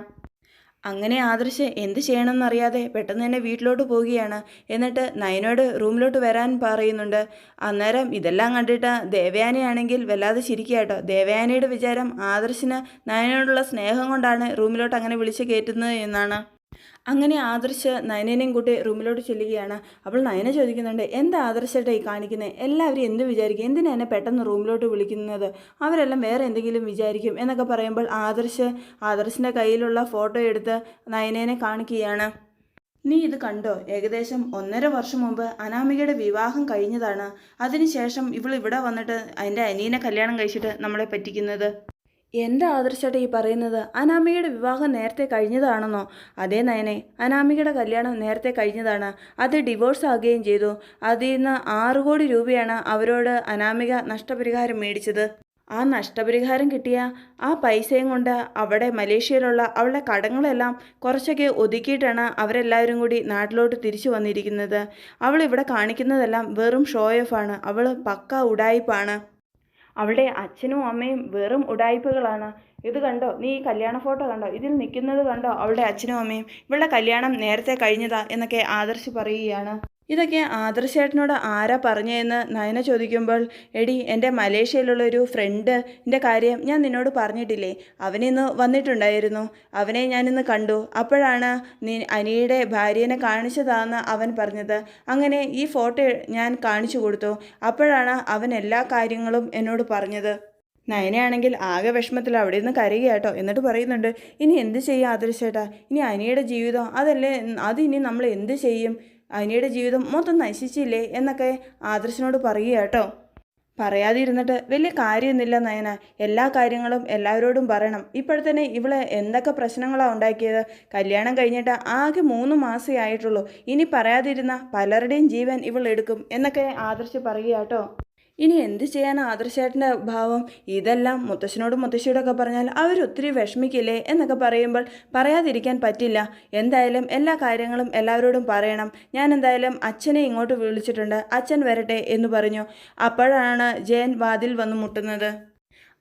A: അങ്ങനെ ആദർശ് എന്ത് ചെയ്യണമെന്നറിയാതെ പെട്ടെന്ന് തന്നെ വീട്ടിലോട്ട് പോവുകയാണ്. എന്നിട്ട് നയനോട് റൂമിലോട്ട് വരാൻ പറയുന്നുണ്ട്. അന്നേരം ഇതെല്ലാം കണ്ടിട്ട് ദേവയാനയാണെങ്കിൽ വല്ലാതെ ചിരിക്കുക കേട്ടോ. ദേവയാനയുടെ വിചാരം ആദർശിന് നയനോടുള്ള സ്നേഹം കൊണ്ടാണ് റൂമിലോട്ട് അങ്ങനെ വിളിച്ച് കയറ്റുന്നത് എന്നാണ്. അങ്ങനെ ആദർശ് നയനേനെയും കൂട്ടി റൂമിലോട്ട് ചെല്ലുകയാണ്. അപ്പോൾ നയന ചോദിക്കുന്നുണ്ട് എന്താ ആദർശമായിട്ട് ഈ കാണിക്കുന്നത് എല്ലാവരും എന്ത് വിചാരിക്കും? എന്തിനാ എന്നെ പെട്ടെന്ന് റൂമിലോട്ട് വിളിക്കുന്നത്? അവരെല്ലാം വേറെ എന്തെങ്കിലും വിചാരിക്കും എന്നൊക്കെ പറയുമ്പോൾ ആദർശ് ആദർശിന്റെ കയ്യിലുള്ള ഫോട്ടോ എടുത്ത് നയനേനെ കാണിക്കുകയാണ്. നീ ഇത് കണ്ടോ? ഏകദേശം ഒന്നര വർഷം മുമ്പ് അനാമികയുടെ വിവാഹം കഴിഞ്ഞതാണ്. അതിനുശേഷം ഇവൾ ഇവിടെ വന്നിട്ട് അതിന്റെ അനിയനെ കല്യാണം കഴിച്ചിട്ട് നമ്മളെ പറ്റിക്കുന്നത്? എന്താ ആദർശട്ടെ ഈ പറയുന്നത് അനാമികയുടെ വിവാഹം നേരത്തെ കഴിഞ്ഞതാണെന്നോ? അതേ നയനെ അനാമികയുടെ കല്യാണം നേരത്തെ കഴിഞ്ഞതാണ്. അത് ഡിവോഴ്സ് ആകുകയും ചെയ്തു. അതിൽ നിന്ന് ആറ് കോടി രൂപയാണ് അവരോട് അനാമിക നഷ്ടപരിഹാരം മേടിച്ചത്. ആ നഷ്ടപരിഹാരം കിട്ടിയ ആ പൈസയും കൊണ്ട് അവിടെ മലേഷ്യയിലുള്ള അവളുടെ കടങ്ങളെല്ലാം കുറച്ചൊക്കെ ഒതുക്കിയിട്ടാണ് അവരെല്ലാവരും കൂടി നാട്ടിലോട്ട് തിരിച്ചു വന്നിരിക്കുന്നത്. അവൾ ഇവിടെ കാണിക്കുന്നതെല്ലാം വെറും ഷോ ഓഫ് ആണ്. അവൾ പക്ക ഉടായിപ്പാണ്. അവളുടെ അച്ഛനും അമ്മയും വെറും ഉടായ്പകളാണ്. ഇത് കണ്ടോ? നീ ഈ കല്യാണ ഫോട്ടോ കണ്ടോ? ഇതിൽ നിൽക്കുന്നത് കണ്ടോ? അവളുടെ അച്ഛനും അമ്മയും ഇവളുടെ കല്യാണം നേരത്തെ കഴിഞ്ഞതാ എന്നൊക്കെ ആദർശ് പറയുകയാണ്. ഇതൊക്കെ ആദർശേട്ടനോട് ആരാ പറഞ്ഞതെന്ന് നയന ചോദിക്കുമ്പോൾ എടി എന്റെ മലേഷ്യയിലുള്ള ഒരു ഫ്രണ്ടിന്റെ കാര്യം ഞാൻ നിന്നോട് പറഞ്ഞിട്ടില്ലേ? അവനിന്ന് വന്നിട്ടുണ്ടായിരുന്നു. അവനെ ഞാനിന്ന് കണ്ടു. അപ്പോഴാണ് നീ അനിയുടെ ഭാര്യനെ കാണിച്ചതാണെന്ന് അവൻ പറഞ്ഞത്. അങ്ങനെ ഈ ഫോട്ടോ ഞാൻ കാണിച്ചു കൊടുത്തു. അപ്പോഴാണ് അവൻ എല്ലാ കാര്യങ്ങളും എന്നോട് പറഞ്ഞത്. നയനയാണെങ്കിൽ ആകെ വിഷമത്തിൽ അവിടെ നിന്ന് കരയുക കേട്ടോ. എന്നിട്ട് പറയുന്നുണ്ട് ഇനി എന്ത് ചെയ്യും ആദർശേട്ടാ? ഇനി അനിയുടെ ജീവിതം അതല്ലേ അത് ഇനി നമ്മൾ എന്ത് ചെയ്യും? അനിയുടെ ജീവിതം മൊത്തം നശിച്ചില്ലേ എന്നൊക്കെ ആദർശനോട് പറയുക കേട്ടോ. പറയാതിരുന്നിട്ട് വലിയ കാര്യമൊന്നുമില്ല നയന. എല്ലാ കാര്യങ്ങളും എല്ലാവരോടും പറയണം. ഇപ്പോഴത്തന്നെ ഇവളെ എന്തൊക്കെ പ്രശ്നങ്ങളാണ് ഉണ്ടാക്കിയത്? കല്യാണം കഴിഞ്ഞിട്ട് ആകെ മൂന്ന് മാസമേ ആയിട്ടുള്ളൂ. ഇനി പറയാതിരുന്ന പലരുടെയും ജീവൻ ഇവൾ എടുക്കും എന്നൊക്കെ ആദർശ് പറയുക കേട്ടോ. ഇനി എന്ത് ചെയ്യാൻ ആദർശേട്ടന്റെ ഭാവം? ഇതെല്ലാം മുത്തശ്ശനോടും മുത്തശ്ശിയോടൊക്കെ പറഞ്ഞാൽ അവരൊത്തിരി വിഷമിക്കില്ലേ എന്നൊക്കെ പറയുമ്പോൾ പറയാതിരിക്കാൻ പറ്റില്ല. എന്തായാലും എല്ലാ കാര്യങ്ങളും എല്ലാവരോടും പറയണം. ഞാൻ എന്തായാലും അച്ഛനെ ഇങ്ങോട്ട് വിളിച്ചിട്ടുണ്ട്. അച്ഛൻ വരട്ടെ എന്ന് പറഞ്ഞു. അപ്പോഴാണ് ജയൻ വാതിൽ വന്ന് മുട്ടുന്നത്.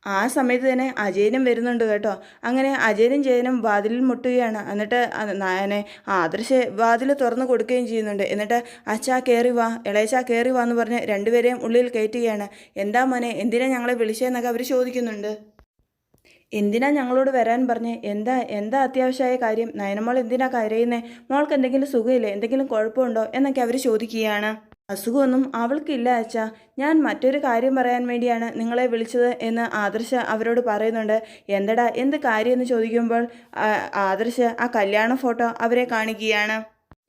A: ആ സമയത്ത് തന്നെ അജയനും വരുന്നുണ്ട് കേട്ടോ. അങ്ങനെ അജയനും ജയനും വാതിലിൽ മുട്ടുകയാണ്. എന്നിട്ട് നായനെ ആദർശ് വാതിൽ തുറന്നു കൊടുക്കുകയും ചെയ്യുന്നുണ്ട്. എന്നിട്ട് അച്ഛാ കയറി വാ ഇളയച്ച കയറി വാ എന്ന് പറഞ്ഞ് രണ്ടുപേരെയും ഉള്ളിൽ കയറ്റുകയാണ്. എന്താ മോനെ എന്തിനാ ഞങ്ങളെ വിളിച്ചതെന്നൊക്കെ അവർ ചോദിക്കുന്നുണ്ട്. എന്തിനാ ഞങ്ങളോട് വരാൻ പറഞ്ഞ്? എന്താ എന്താ അത്യാവശ്യമായ കാര്യം? നയനമോൾ എന്തിനാ കരയുന്നേ? മോൾക്ക് എന്തെങ്കിലും സുഖമില്ലേ? എന്തെങ്കിലും കുഴപ്പമുണ്ടോ? എന്നൊക്കെ അവർ ചോദിക്കുകയാണ്. അസുഖമൊന്നും അവൾക്കില്ല അച്ഛാ. ഞാൻ മറ്റൊരു കാര്യം പറയാൻ വേണ്ടിയാണ് നിങ്ങളെ വിളിച്ചത് എന്ന് ആദർശ അവരോട് പറയുന്നുണ്ട്. എന്തടാ എന്ത് കാര്യമെന്ന് ചോദിക്കുമ്പോൾ ആദർശ ആ കല്യാണ ഫോട്ടോ അവരെ കാണിക്കുകയാണ്.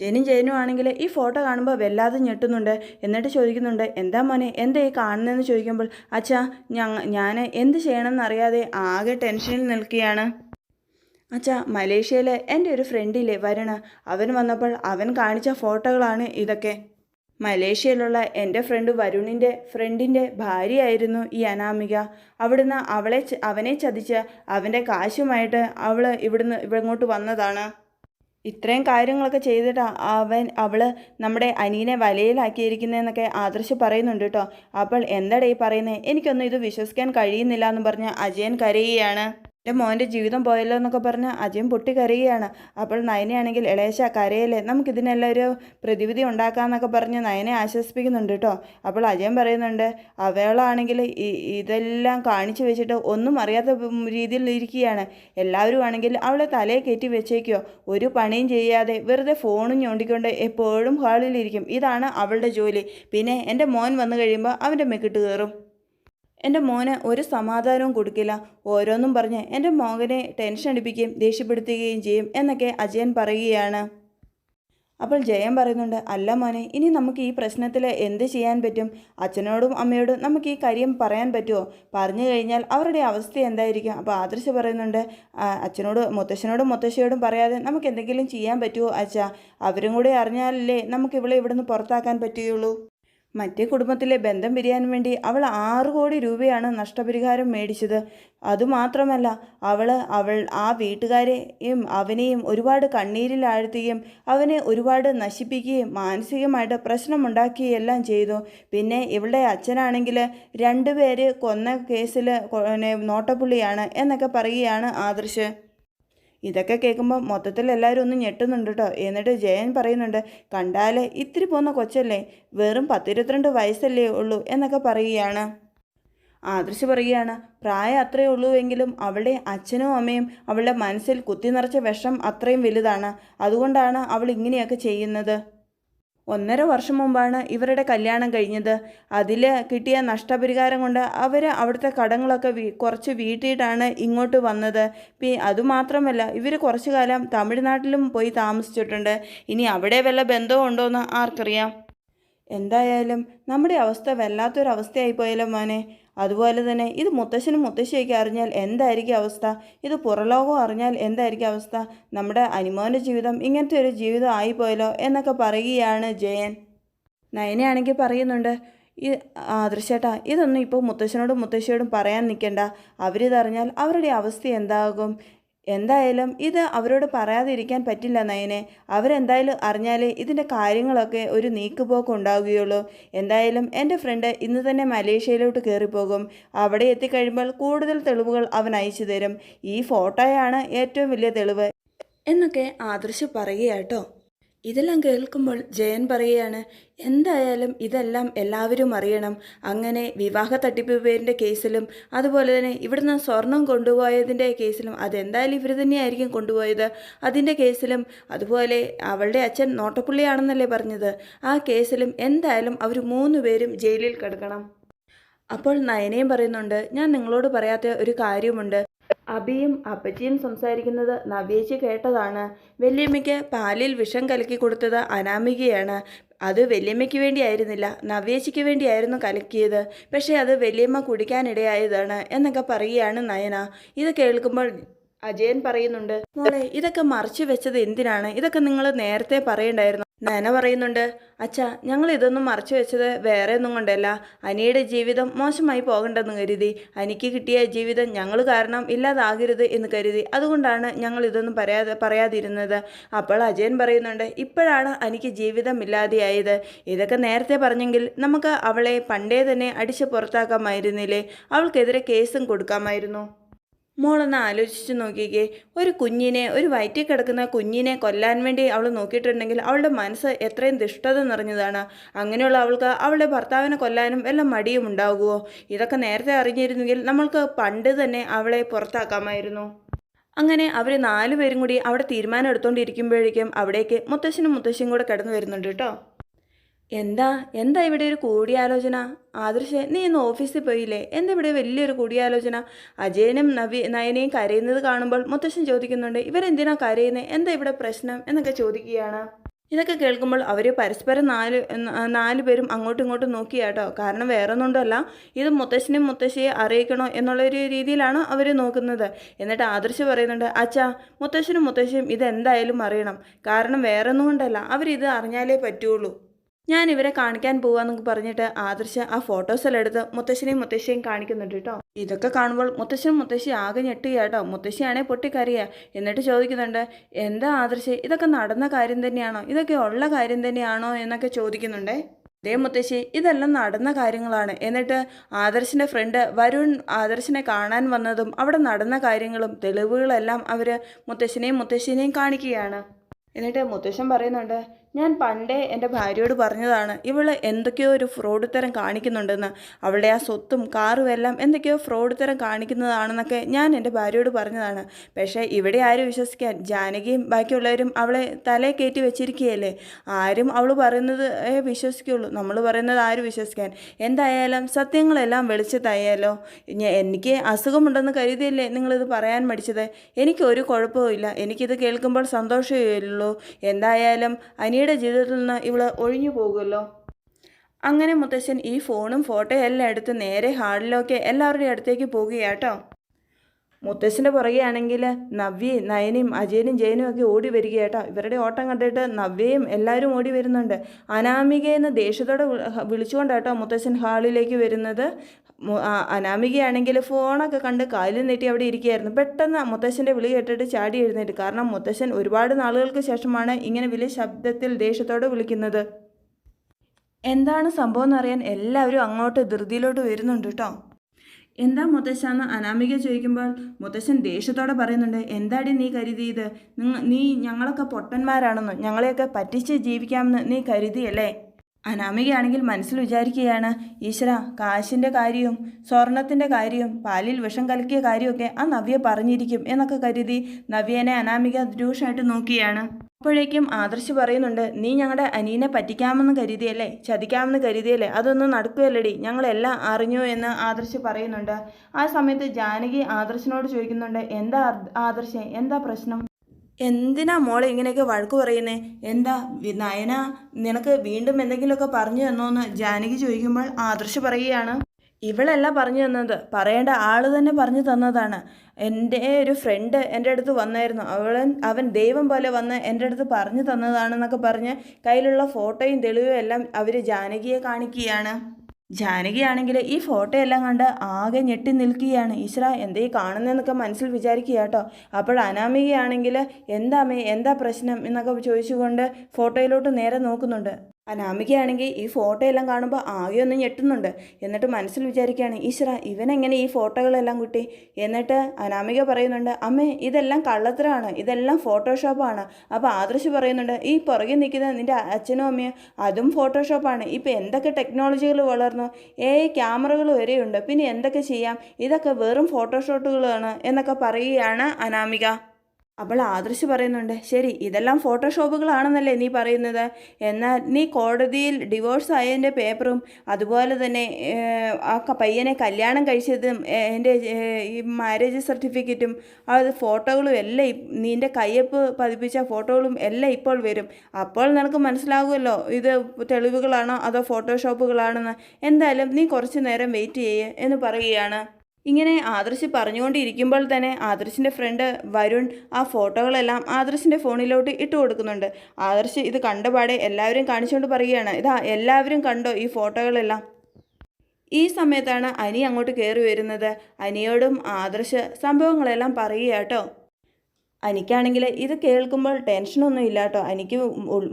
A: ജനും ജയനും ആണെങ്കിൽ ഈ ഫോട്ടോ കാണുമ്പോൾ വല്ലാതെ ഞെട്ടുന്നുണ്ട്. എന്നിട്ട് ചോദിക്കുന്നുണ്ട് എന്താ മോനെ എന്താ ഈ കാണുന്നതെന്ന് ചോദിക്കുമ്പോൾ അച്ഛാ ഞാൻ എന്ത് ചെയ്യണമെന്ന് അറിയാതെ ആകെ ടെൻഷനിൽ നിൽക്കുകയാണ്. അച്ഛാ മലേഷ്യയിൽ എന്റെ ഒരു ഫ്രണ്ടില്ലേ വരണ. അവൻ വന്നപ്പോൾ അവൻ കാണിച്ച ഫോട്ടോകളാണ് ഇതൊക്കെ. മലേഷ്യയിലുള്ള എന്റെ ഫ്രണ്ട് വരുണിന്റെ ഫ്രണ്ടിന്റെ ഭാര്യയായിരുന്നു ഈ അനാമിക. അവിടുന്ന് അവളെ അവനെ ചതിച്ച് അവന്റെ കാശുമായിട്ട് അവൾ ഇവിടുന്ന് ഇങ്ങോട്ട് വന്നതാണ്. ഇത്രയും കാര്യങ്ങളൊക്കെ ചെയ്തിട്ട് അവൻ അവൾ നമ്മുടെ അനിയനെ വലയിലാക്കിയിരിക്കുന്നതെന്നൊക്കെ ആദർശ് പറയുന്നുണ്ട് കേട്ടോ. അപ്പോൾ എന്താടേ ഈ പറയുന്നത് എനിക്കൊന്നും ഇത് വിശ്വസിക്കാൻ കഴിയുന്നില്ല എന്ന് പറഞ്ഞ് അജയൻ കരയുകയാണ്. എന്റെ മോന്റെ ജീവിതം പോയല്ലോ എന്നൊക്കെ പറഞ്ഞ് അജയൻ പൊട്ടിക്കരയുകയാണ്. അപ്പോൾ നയനയാണെങ്കിൽ ഇളേശ കരയല്ലേ? നമുക്കിതിനെല്ലാം ഒരു പ്രതിവിധി ഉണ്ടാക്കാമെന്നൊക്കെ പറഞ്ഞ് നയനെ ആശ്വസിപ്പിക്കുന്നുണ്ട് കേട്ടോ. അപ്പോൾ അജയൻ പറയുന്നുണ്ട് അവളാണെങ്കിൽ ഇതെല്ലാം കാണിച്ചു വെച്ചിട്ട് ഒന്നും അറിയാത്ത രീതിയിൽ ഇരിക്കുകയാണ്. എല്ലാവരും ആണെങ്കിൽ അവളെ തലയെ കയറ്റി വെച്ചേക്കോ. ഒരു പണിയും ചെയ്യാതെ വെറുതെ ഫോണും ഞോണ്ടിക്കൊണ്ട് എപ്പോഴും ഹാളിലിരിക്കും. ഇതാണ് അവളുടെ ജോലി. പിന്നെ എന്റെ മോൻ വന്നു കഴിയുമ്പോൾ അവന്റെ മെക്കിട്ട് കയറും. എന്റെ മോന് ഒരു സമാധാനവും കൊടുക്കില്ല. ഓരോന്നും പറഞ്ഞ് എന്റെ മോകനെ ടെൻഷൻ അടിപ്പിക്കുകയും ദേഷ്യപ്പെടുത്തുകയും ചെയ്യും എന്നൊക്കെ അജയൻ പറയുകയാണ്. അപ്പോൾ ജയൻ പറയുന്നുണ്ട് അല്ല മോനെ ഇനി നമുക്ക് ഈ പ്രശ്നത്തിൽ എന്ത് ചെയ്യാൻ പറ്റും? അച്ഛനോടും അമ്മയോടും നമുക്ക് ഈ കാര്യം പറയാൻ പറ്റുമോ പറഞ്ഞു കഴിഞ്ഞാൽ അവരുടെ അവസ്ഥ എന്തായിരിക്കും? അപ്പോൾ ആദർശ് പറയുന്നുണ്ട് അച്ഛനോട് മുത്തശ്ശനോടും മുത്തശ്ശിയോടും പറയാതെ നമുക്ക് എന്തെങ്കിലും ചെയ്യാൻ പറ്റുമോ അച്ഛ? അവരും കൂടെ അറിഞ്ഞാലല്ലേ നമുക്ക് ഇവളെ ഇവിടുന്ന് പുറത്താക്കാൻ പറ്റുകയുള്ളൂ. മറ്റേ കുടുംബത്തിലെ ബന്ധം പിരിയാൻ വേണ്ടി അവൾ ആറ് കോടി രൂപയാണ് നഷ്ടപരിഹാരം മേടിച്ചത്. അതുമാത്രമല്ല അവൾ അവൾ ആ വീട്ടുകാരെയും അവനെയും ഒരുപാട് കണ്ണീരിലാഴ്ത്തുകയും അവനെ ഒരുപാട് നശിപ്പിക്കുകയും മാനസികമായിട്ട് പ്രശ്നമുണ്ടാക്കുകയെല്ലാം ചെയ്തു. പിന്നെ ഇവളുടെ അച്ഛനാണെങ്കിൽ രണ്ടുപേര് കൊന്ന കേസിൽ നോട്ടപ്പുള്ളിയാണ് എന്നൊക്കെ പറയുകയാണ് ആദർശ്. ഇതൊക്കെ കേൾക്കുമ്പോൾ മൊത്തത്തിൽ എല്ലാവരും ഒന്ന് ഞെട്ടുന്നുണ്ട് കേട്ടോ എന്നിട്ട് ജയൻ പറയുന്നുണ്ട് കണ്ടാലേ ഇത്തിരി പോകുന്ന കൊച്ചല്ലേ വെറും പത്തിരുപത്തിരണ്ട് വയസ്സല്ലേ ഉള്ളൂ എന്നൊക്കെ പറയുകയാണ്. ആദർശ് പറയുകയാണ് പ്രായം അത്രയേ ഉള്ളൂ എങ്കിലും അവളുടെ അച്ഛനും അമ്മയും അവളുടെ മനസ്സിൽ കുത്തി നിറച്ച വിഷം അത്രയും വലുതാണ്. അതുകൊണ്ടാണ് അവൾ ഇങ്ങനെയൊക്കെ ചെയ്യുന്നത്. ഒന്നര വർഷം മുമ്പാണ് ഇവരുടെ കല്യാണം കഴിഞ്ഞത്. അതിൽ കിട്ടിയ നഷ്ടപരിഹാരം കൊണ്ട് അവർ അവിടുത്തെ കടങ്ങളൊക്കെ വീ കുറച്ച് വീട്ടിയിട്ടാണ് ഇങ്ങോട്ട് വന്നത്. പി അതുമാത്രമല്ല ഇവർ കുറച്ചു കാലം തമിഴ്നാട്ടിലും പോയി താമസിച്ചിട്ടുണ്ട്. ഇനി അവിടെ വല്ല ബന്ധമുണ്ടോയെന്ന് ആർക്കറിയാം? എന്തായാലും നമ്മുടെ അവസ്ഥ വല്ലാത്തൊരവസ്ഥയായിപ്പോയല്ലോ മോനെ. അതുപോലെ തന്നെ ഇത് മുത്തശ്ശനും മുത്തശ്ശിയൊക്കെ അറിഞ്ഞാൽ എന്തായിരിക്കും അവസ്ഥ? ഇത് പുറലോകം അറിഞ്ഞാൽ എന്തായിരിക്കും അവസ്ഥ? നമ്മുടെ അനുമോന്റെ ജീവിതം ഇങ്ങനത്തെ ഒരു ജീവിതം ആയിപ്പോയല്ലോ എന്നൊക്കെ പറയുകയാണ് ജയൻ. നയനയാണെങ്കിൽ പറയുന്നുണ്ട് ഈ ആദർശേട്ടാ ഇതൊന്നും ഇപ്പോൾ മുത്തശ്ശനോടും മുത്തശ്ശിയോടും പറയാൻ നിൽക്കണ്ട. അവരിതറിഞ്ഞാൽ അവരുടെ അവസ്ഥ എന്താകും? എന്തായാലും ഇത് അവരോട് പറയാതിരിക്കാൻ പറ്റില്ല നയനെ. അവരെന്തായാലും അറിഞ്ഞാലേ ഇതിന്റെ കാര്യങ്ങളൊക്കെ ഒരു നീക്കുപോക്ക് ഉണ്ടാവുകയുള്ളൂ എന്തായാലും എന്റെ ഫ്രണ്ട് ഇന്ന് തന്നെ മലേഷ്യയിലോട്ട് കയറിപ്പോകും അവിടെ എത്തിക്കഴിയുമ്പോൾ കൂടുതൽ തെളിവുകൾ അവൻ അയച്ചു തരും. ഈ ഫോട്ടോയാണ് ഏറ്റവും വലിയ തെളിവ്. എന്നൊക്കെ ആദർശ് പറയുകയാട്ടോ ഇതെല്ലാം കേൾക്കുമ്പോൾ ജയൻ പറയുകയാണ് എന്തായാലും ഇതെല്ലാം എല്ലാവരും അറിയണം. അങ്ങനെ വിവാഹ തട്ടിപ്പ് പേരിന്റെ കേസിലും അതുപോലെ തന്നെ ഇവിടുന്ന് സ്വർണം കൊണ്ടുപോയതിന്റെ കേസിലും അതെന്തായാലും ഇവർ തന്നെയായിരിക്കും കൊണ്ടുപോയത്. അതിന്റെ കേസിലും അതുപോലെ അവളുടെ അച്ഛൻ നോട്ടപ്പുള്ളിയാണെന്നല്ലേ പറഞ്ഞത്. ആ കേസിലും എന്തായാലും അവർ മൂന്ന് പേരും ജയിലിൽ കിടക്കണം. അപ്പോൾ നയനയും പറയുന്നുണ്ട് ഞാൻ നിങ്ങളോട് പറയാത്ത ഒരു കാര്യമുണ്ട് അബിയും അപ്പച്ചിയും സംസാരിക്കുന്നത് നവ്യേച്ചി കേട്ടതാണ്. വല്യമ്മയ്ക്ക് പാലിൽ വിഷം കലക്കി കൊടുത്തത് അനാമികയാണ്. അത് വല്യമ്മയ്ക്ക് വേണ്ടിയായിരുന്നില്ല നവ്യേച്ചിക്ക് വേണ്ടിയായിരുന്നു കലക്കിയത്. പക്ഷേ അത് വല്യമ്മ കുടിക്കാനിടയായതാണ് എന്നൊക്കെ പറയുകയാണ് നയന. ഇത് കേൾക്കുമ്പോൾ അജയൻ പറയുന്നുണ്ട് മോളെ ഇതൊക്കെ മറച്ചു വെച്ചത് എന്തിനാണ്? ഇതൊക്കെ നിങ്ങൾ നേരത്തെ പറയണ്ടായിരുന്നു? നയന പറയുന്നുണ്ട് അച്ഛാ ഞങ്ങൾ ഇതൊന്നും മറച്ചു വെച്ചത് വേറെ ഒന്നും കൊണ്ടല്ല. അനിയുടെ ജീവിതം മോശമായി പോകണ്ടെന്ന് കരുതി. അനിക്ക് കിട്ടിയ ജീവിതം ഞങ്ങൾ കാരണം ഇല്ലാതാകരുത് എന്ന് കരുതി. അതുകൊണ്ടാണ് ഞങ്ങൾ ഇതൊന്നും പറയാതെ പറയാതിരുന്നത്. അപ്പോൾ അജയൻ പറയുന്നുണ്ട് ഇപ്പോഴാണ് എനിക്ക് ജീവിതം ഇല്ലാതെയായത്. ഇതൊക്കെ നേരത്തെ പറഞ്ഞെങ്കിൽ നമുക്ക് അവളെ പണ്ടേ തന്നെ അടിച്ച് പുറത്താക്കാമായിരുന്നില്ലേ? അവൾക്കെതിരെ കേസും കൊടുക്കാമായിരുന്നു. മോളൊന്ന് ആലോചിച്ച് നോക്കിക്കേ. ഒരു കുഞ്ഞിനെ ഒരു വയറ്റിൽ കിടക്കുന്ന കുഞ്ഞിനെ കൊല്ലാൻ വേണ്ടി അവൾ നോക്കിയിട്ടുണ്ടെങ്കിൽ അവളുടെ മനസ്സ് എത്രയും ദുഷ്ടത നിറഞ്ഞതാണ്. അങ്ങനെയുള്ള അവൾക്ക് അവളുടെ ഭർത്താവിനെ കൊല്ലാനും എല്ലാം മടിയും ഉണ്ടാകുമോ ഇതൊക്കെ നേരത്തെ അറിഞ്ഞിരുന്നെങ്കിൽ നമ്മൾക്ക് പണ്ട് തന്നെ അവളെ പുറത്താക്കാമായിരുന്നു. അങ്ങനെ അവർ നാലുപേരും കൂടി അവിടെ തീരുമാനം എടുത്തുകൊണ്ടിരിക്കുമ്പോഴേക്കും അവിടേക്ക് മുത്തശ്ശനും മുത്തശ്ശിയും കൂടെ കിടന്നു വരുന്നുണ്ട് കേട്ടോ. എന്താ? എന്താ ഇവിടെ ഒരു കൂടിയാലോചന? ആദർശ് നീ ഇന്ന് ഓഫീസിൽ പോയില്ലേ? എന്താ ഇവിടെ വലിയൊരു കൂടിയാലോചന? അജയനും നവി നയനയും കരയുന്നത് കാണുമ്പോൾ മുത്തശ്ശൻ ചോദിക്കുന്നുണ്ട് ഇവരെന്തിനാ കരയുന്നത് എന്താ ഇവിടെ പ്രശ്നം? എന്നൊക്കെ ചോദിക്കുകയാണ്. ഇതൊക്കെ കേൾക്കുമ്പോൾ അവർ പരസ്പരം നാല് നാല് പേരും അങ്ങോട്ടും ഇങ്ങോട്ടും നോക്കി കേട്ടോ കാരണം വേറെ ഒന്നുകൊണ്ടല്ല ഇത് മുത്തശ്ശനും മുത്തശ്ശിയെ അറിയിക്കണോ എന്നുള്ളൊരു രീതിയിലാണ് അവർ നോക്കുന്നത്. എന്നിട്ട് ആദർശ് പറയുന്നുണ്ട് അച്ഛാ മുത്തശ്ശനും മുത്തശ്ശിയും ഇതെന്തായാലും അറിയണം. കാരണം വേറെ ഒന്നുകൊണ്ടല്ല അവരിത് അറിഞ്ഞാലേ പറ്റുള്ളൂ. ഞാൻ ഇവരെ കാണിക്കാൻ പോവാന്നൊക്കെ പറഞ്ഞിട്ട് ആദർശ ആ ഫോട്ടോസ് എല്ലാം എടുത്ത് മുത്തശ്ശനെയും മുത്തശ്ശിയും കാണിക്കുന്നുണ്ട് കേട്ടോ ഇതൊക്കെ കാണുമ്പോൾ മുത്തശ്ശനും മുത്തശ്ശി ആകെ ഞെട്ടുക കേട്ടോ മുത്തശ്ശിയാണേ പൊട്ടിക്കറിയുക എന്നിട്ട് ചോദിക്കുന്നുണ്ട് എന്താ ആദർശ? ഇതൊക്കെ നടന്ന കാര്യം തന്നെയാണോ? ഇതൊക്കെ ഉള്ള കാര്യം തന്നെയാണോ? എന്നൊക്കെ ചോദിക്കുന്നുണ്ടേ. അതേ മുത്തശ്ശി ഇതെല്ലാം നടന്ന കാര്യങ്ങളാണ്. എന്നിട്ട് ആദർശിന്റെ ഫ്രണ്ട് വരുൺ ആദർശിനെ കാണാൻ വന്നതും അവിടെ നടന്ന കാര്യങ്ങളും തെളിവുകളെല്ലാം അവർ മുത്തശ്ശിനെയും മുത്തശ്ശിനെയും കാണിക്കുകയാണ്. എന്നിട്ട് മുത്തശ്ശൻ പറയുന്നുണ്ട് ഞാൻ പണ്ടേ എന്റെ ഭാര്യയോട് പറഞ്ഞതാണ് ഇവൾ എന്തൊക്കെയോ ഒരു ഫ്രോഡ് തരം കാണിക്കുന്നുണ്ടെന്ന്. അവളുടെ ആ സ്വത്തും കാറും എല്ലാം എന്തൊക്കെയോ ഫ്രോഡ് തരം കാണിക്കുന്നതാണെന്നൊക്കെ ഞാൻ എന്റെ ഭാര്യയോട് പറഞ്ഞതാണ്. പക്ഷേ ഇവിടെ ആരും വിശ്വസിക്കാൻ ജാനകിയും ബാക്കിയുള്ളവരും അവളെ തലയെ കയറ്റി വെച്ചിരിക്കുകയല്ലേ? ആരും അവൾ പറയുന്നത് വിശ്വസിക്കുള്ളൂ നമ്മൾ പറയുന്നത് ആരും വിശ്വസിക്കാൻ. എന്തായാലും സത്യങ്ങളെല്ലാം വെളിച്ചത്തായാലോ എനിക്ക് അസുഖമുണ്ടെന്ന് കരുതിയല്ലേ നിങ്ങളിത് പറയാൻ മടിച്ചത്? എനിക്കൊരു കുഴപ്പവും ഇല്ല എനിക്കിത് കേൾക്കുമ്പോൾ സന്തോഷമേ ഉള്ളൂ. എന്തായാലും അനിയ അനിയുടെ ജീവിതത്തിൽ നിന്ന് ഇവൾ ഒഴിഞ്ഞു പോകുമല്ലോ. അങ്ങനെ മുത്തശ്ശൻ ഈ ഫോണും ഫോട്ടോയും എല്ലാം എടുത്ത് നേരെ ഹാളിലൊക്കെ എല്ലാവരുടെയും അടുത്തേക്ക് പോകുകയാട്ടോ മുത്തശ്ശന്റെ പുറകെയാണെങ്കിൽ നവ്യയും നയനയും അജയനും ജയനും ഒക്കെ ഓടി വരികയാട്ടോ ഇവരുടെ ഓട്ടം കണ്ടിട്ട് നവ്യയും എല്ലാവരും ഓടി വരുന്നുണ്ട്. അനാമികയെന്ന് ദേഷ്യത്തോടെ വിളിച്ചുകൊണ്ടാട്ടോ മുത്തശ്ശൻ ഹാളിലേക്ക് വരുന്നത്. അനാമികയാണെങ്കിൽ ഫോണൊക്കെ കണ്ട് കാലിൽ നീട്ടി അവിടെ ഇരിക്കുകയായിരുന്നു. പെട്ടെന്ന് മുത്തശ്ശന്റെ വിളി കേട്ടിട്ട് ചാടി എഴുന്നേറ്റ്. കാരണം മുത്തശ്ശൻ ഒരുപാട് നാളുകൾക്ക് ശേഷമാണ് ഇങ്ങനെ വലിയ ശബ്ദത്തിൽ ദേഷ്യത്തോടെ വിളിക്കുന്നത്. എന്താണ് സംഭവം എന്നറിയാൻ എല്ലാവരും അങ്ങോട്ട് ധൃതിയിലോട്ട് വരുന്നുണ്ട് കേട്ടോ. എന്താ മുത്തശ്ശാന്ന് അനാമിക ചോദിക്കുമ്പോൾ മുത്തശ്ശൻ ദേഷ്യത്തോടെ പറയുന്നുണ്ട് എന്താടി നീ കരുതിയത്? നീ ഞങ്ങളൊക്കെ പൊട്ടന്മാരാണെന്ന്. ഞങ്ങളെയൊക്കെ പറ്റിച്ച് ജീവിക്കാമെന്ന് നീ കരുതിയല്ലേ? അനാമികയാണെങ്കിൽ മനസ്സിൽ വിചാരിക്കുകയാണ് ഈശ്വര കാശിന്റെ കാര്യവും സ്വർണത്തിന്റെ കാര്യവും പാലിൽ വിഷം കലക്കിയ കാര്യമൊക്കെ ആ നവ്യ പറഞ്ഞിരിക്കും എന്നൊക്കെ കരുതി നവ്യനെ അനാമിക രൂക്ഷമായിട്ട് നോക്കിയാണ് അപ്പോഴേക്കും ആദർശ് പറയുന്നുണ്ട് നീ ഞങ്ങളുടെ അനീനെ പറ്റിക്കാമെന്ന് കരുതിയല്ലേ? ചതിക്കാമെന്ന് കരുതിയല്ലേ? അതൊന്നും നടക്കുകയല്ലടി. ഞങ്ങളെല്ലാം അറിഞ്ഞു എന്ന് ആദർശ് പറയുന്നുണ്ട്. ആ സമയത്ത് ജാനകി ആദർശിനോട് ചോദിക്കുന്നുണ്ട് എന്താ ആദർശേ എന്താ പ്രശ്നം? എന്തിനാ മോളെ ഇങ്ങനെയൊക്കെ വഴക്ക് പറയുന്നേ? എന്താ നയന നിനക്ക് വീണ്ടും എന്തെങ്കിലുമൊക്കെ പറഞ്ഞു തന്നോന്ന് ജാനകി ചോദിക്കുമ്പോൾ ആദർശ് പറയുകയാണ്. ഇവളല്ല പറഞ്ഞു തന്നത്. പറയേണ്ട ആൾ തന്നെ പറഞ്ഞു തന്നതാണ്. എന്റെ ഒരു ഫ്രണ്ട് എന്റെ അടുത്ത് വന്നായിരുന്നു. അവൾ അവൻ ദൈവം പോലെ വന്ന് എന്റെ അടുത്ത് പറഞ്ഞു തന്നതാണെന്നൊക്കെ പറഞ്ഞ് കയ്യിലുള്ള ഫോട്ടോയും തെളിവും എല്ലാം അവർ ജാനകിയെ കാണിക്കുകയാണ്. ജാനകിയാണെങ്കിൽ ഈ ഫോട്ടോ എല്ലാം കണ്ട് ആകെ ഞെട്ടി നിൽക്കുകയാണ്. ഈശ്വര എന്തേ കാണുന്നതെന്നൊക്കെ മനസ്സിൽ വിചാരിക്കുക കേട്ടോ. അപ്പോൾ അനാമികയാണെങ്കിൽ എന്താമേ എന്താ പ്രശ്നം എന്നൊക്കെ ചോദിച്ചുകൊണ്ട് ഫോട്ടോയിലോട്ട് നേരെ നോക്കുന്നുണ്ട്. അനാമികയാണെങ്കിൽ ഈ ഫോട്ടോ എല്ലാം കാണുമ്പോൾ ആകെ ഒന്ന് ഞെട്ടുന്നുണ്ട്. എന്നിട്ട് മനസ്സിൽ വിചാരിക്കുകയാണ് ഈശ്വര ഇവനെങ്ങനെ ഈ ഫോട്ടോകളെല്ലാം കുട്ടി? എന്നിട്ട് അനാമിക പറയുന്നുണ്ട് അമ്മേ ഇതെല്ലാം കള്ളത്തരമാണ് ഇതെല്ലാം ഫോട്ടോഷോപ്പാണ് അപ്പോൾ ആദർശ് പറയുന്നുണ്ട് ഈ പുറകെ നിൽക്കുന്ന നിന്റെ അച്ഛനും അമ്മയും അതും ഫോട്ടോഷോപ്പാണ് ഇപ്പോൾ എന്തൊക്കെ ടെക്നോളജികൾ വളർന്നു? ഏ ക്യാമറകൾ വരെയുണ്ട്. പിന്നെ എന്തൊക്കെ ചെയ്യാം? ഇതൊക്കെ വെറും ഫോട്ടോഷോട്ടുകളാണ് എന്നൊക്കെ പറയുകയാണ് അനാമിക. അപ്പോൾ ആദർശ് പറയുന്നുണ്ട് ശരി ഇതെല്ലാം ഫോട്ടോഷോപ്പുകളാണെന്നല്ലേ നീ പറയുന്നത്? എന്നാൽ നീ കോടതിയിൽ ഡിവോഴ്സ് ആയതിന്റെ പേപ്പറും അതുപോലെ തന്നെ ആ പയ്യനെ കല്യാണം കഴിച്ചതും എന്റെ ഈ മാരേജ് സർട്ടിഫിക്കറ്റും അത് ഫോട്ടോകളും എല്ലാം നിന്റെ കയ്യൊപ്പ് പതിപ്പിച്ച ഫോട്ടോകളും എല്ലാം ഇപ്പോൾ വരും. അപ്പോൾ നിനക്ക് മനസ്സിലാകുമല്ലോ ഇത് തെളിവുകളാണോ അതോ ഫോട്ടോഷോപ്പുകളാണെന്ന് എന്തായാലും നീ കുറച്ച് നേരം വെയിറ്റ് ചെയ്യേ എന്ന് പറയുകയാണ്. ഇങ്ങനെ ആദർശ് പറഞ്ഞുകൊണ്ടിരിക്കുമ്പോൾ തന്നെ ആദർശിന്റെ ഫ്രണ്ട് വരുൺ ആ ഫോട്ടോകളെല്ലാം ആദർശിന്റെ ഫോണിലോട്ട് ഇട്ട് കൊടുക്കുന്നുണ്ട്. ആദർശ് ഇത് കണ്ടപാടെ എല്ലാവരും കാണിച്ചുകൊണ്ട് പറയുകയാണ് ഇതാ എല്ലാവരും കണ്ടോ ഈ ഫോട്ടോകളെല്ലാം? ഈ സമയത്താണ് അനി അങ്ങോട്ട് കയറി വരുന്നത്. അനിയോടും ആദർശ് സംഭവങ്ങളെല്ലാം പറയുക കേട്ടോ അനിക്കാണെങ്കിൽ ഇത് കേൾക്കുമ്പോൾ ടെൻഷനൊന്നും ഇല്ല കേട്ടോ എനിക്ക്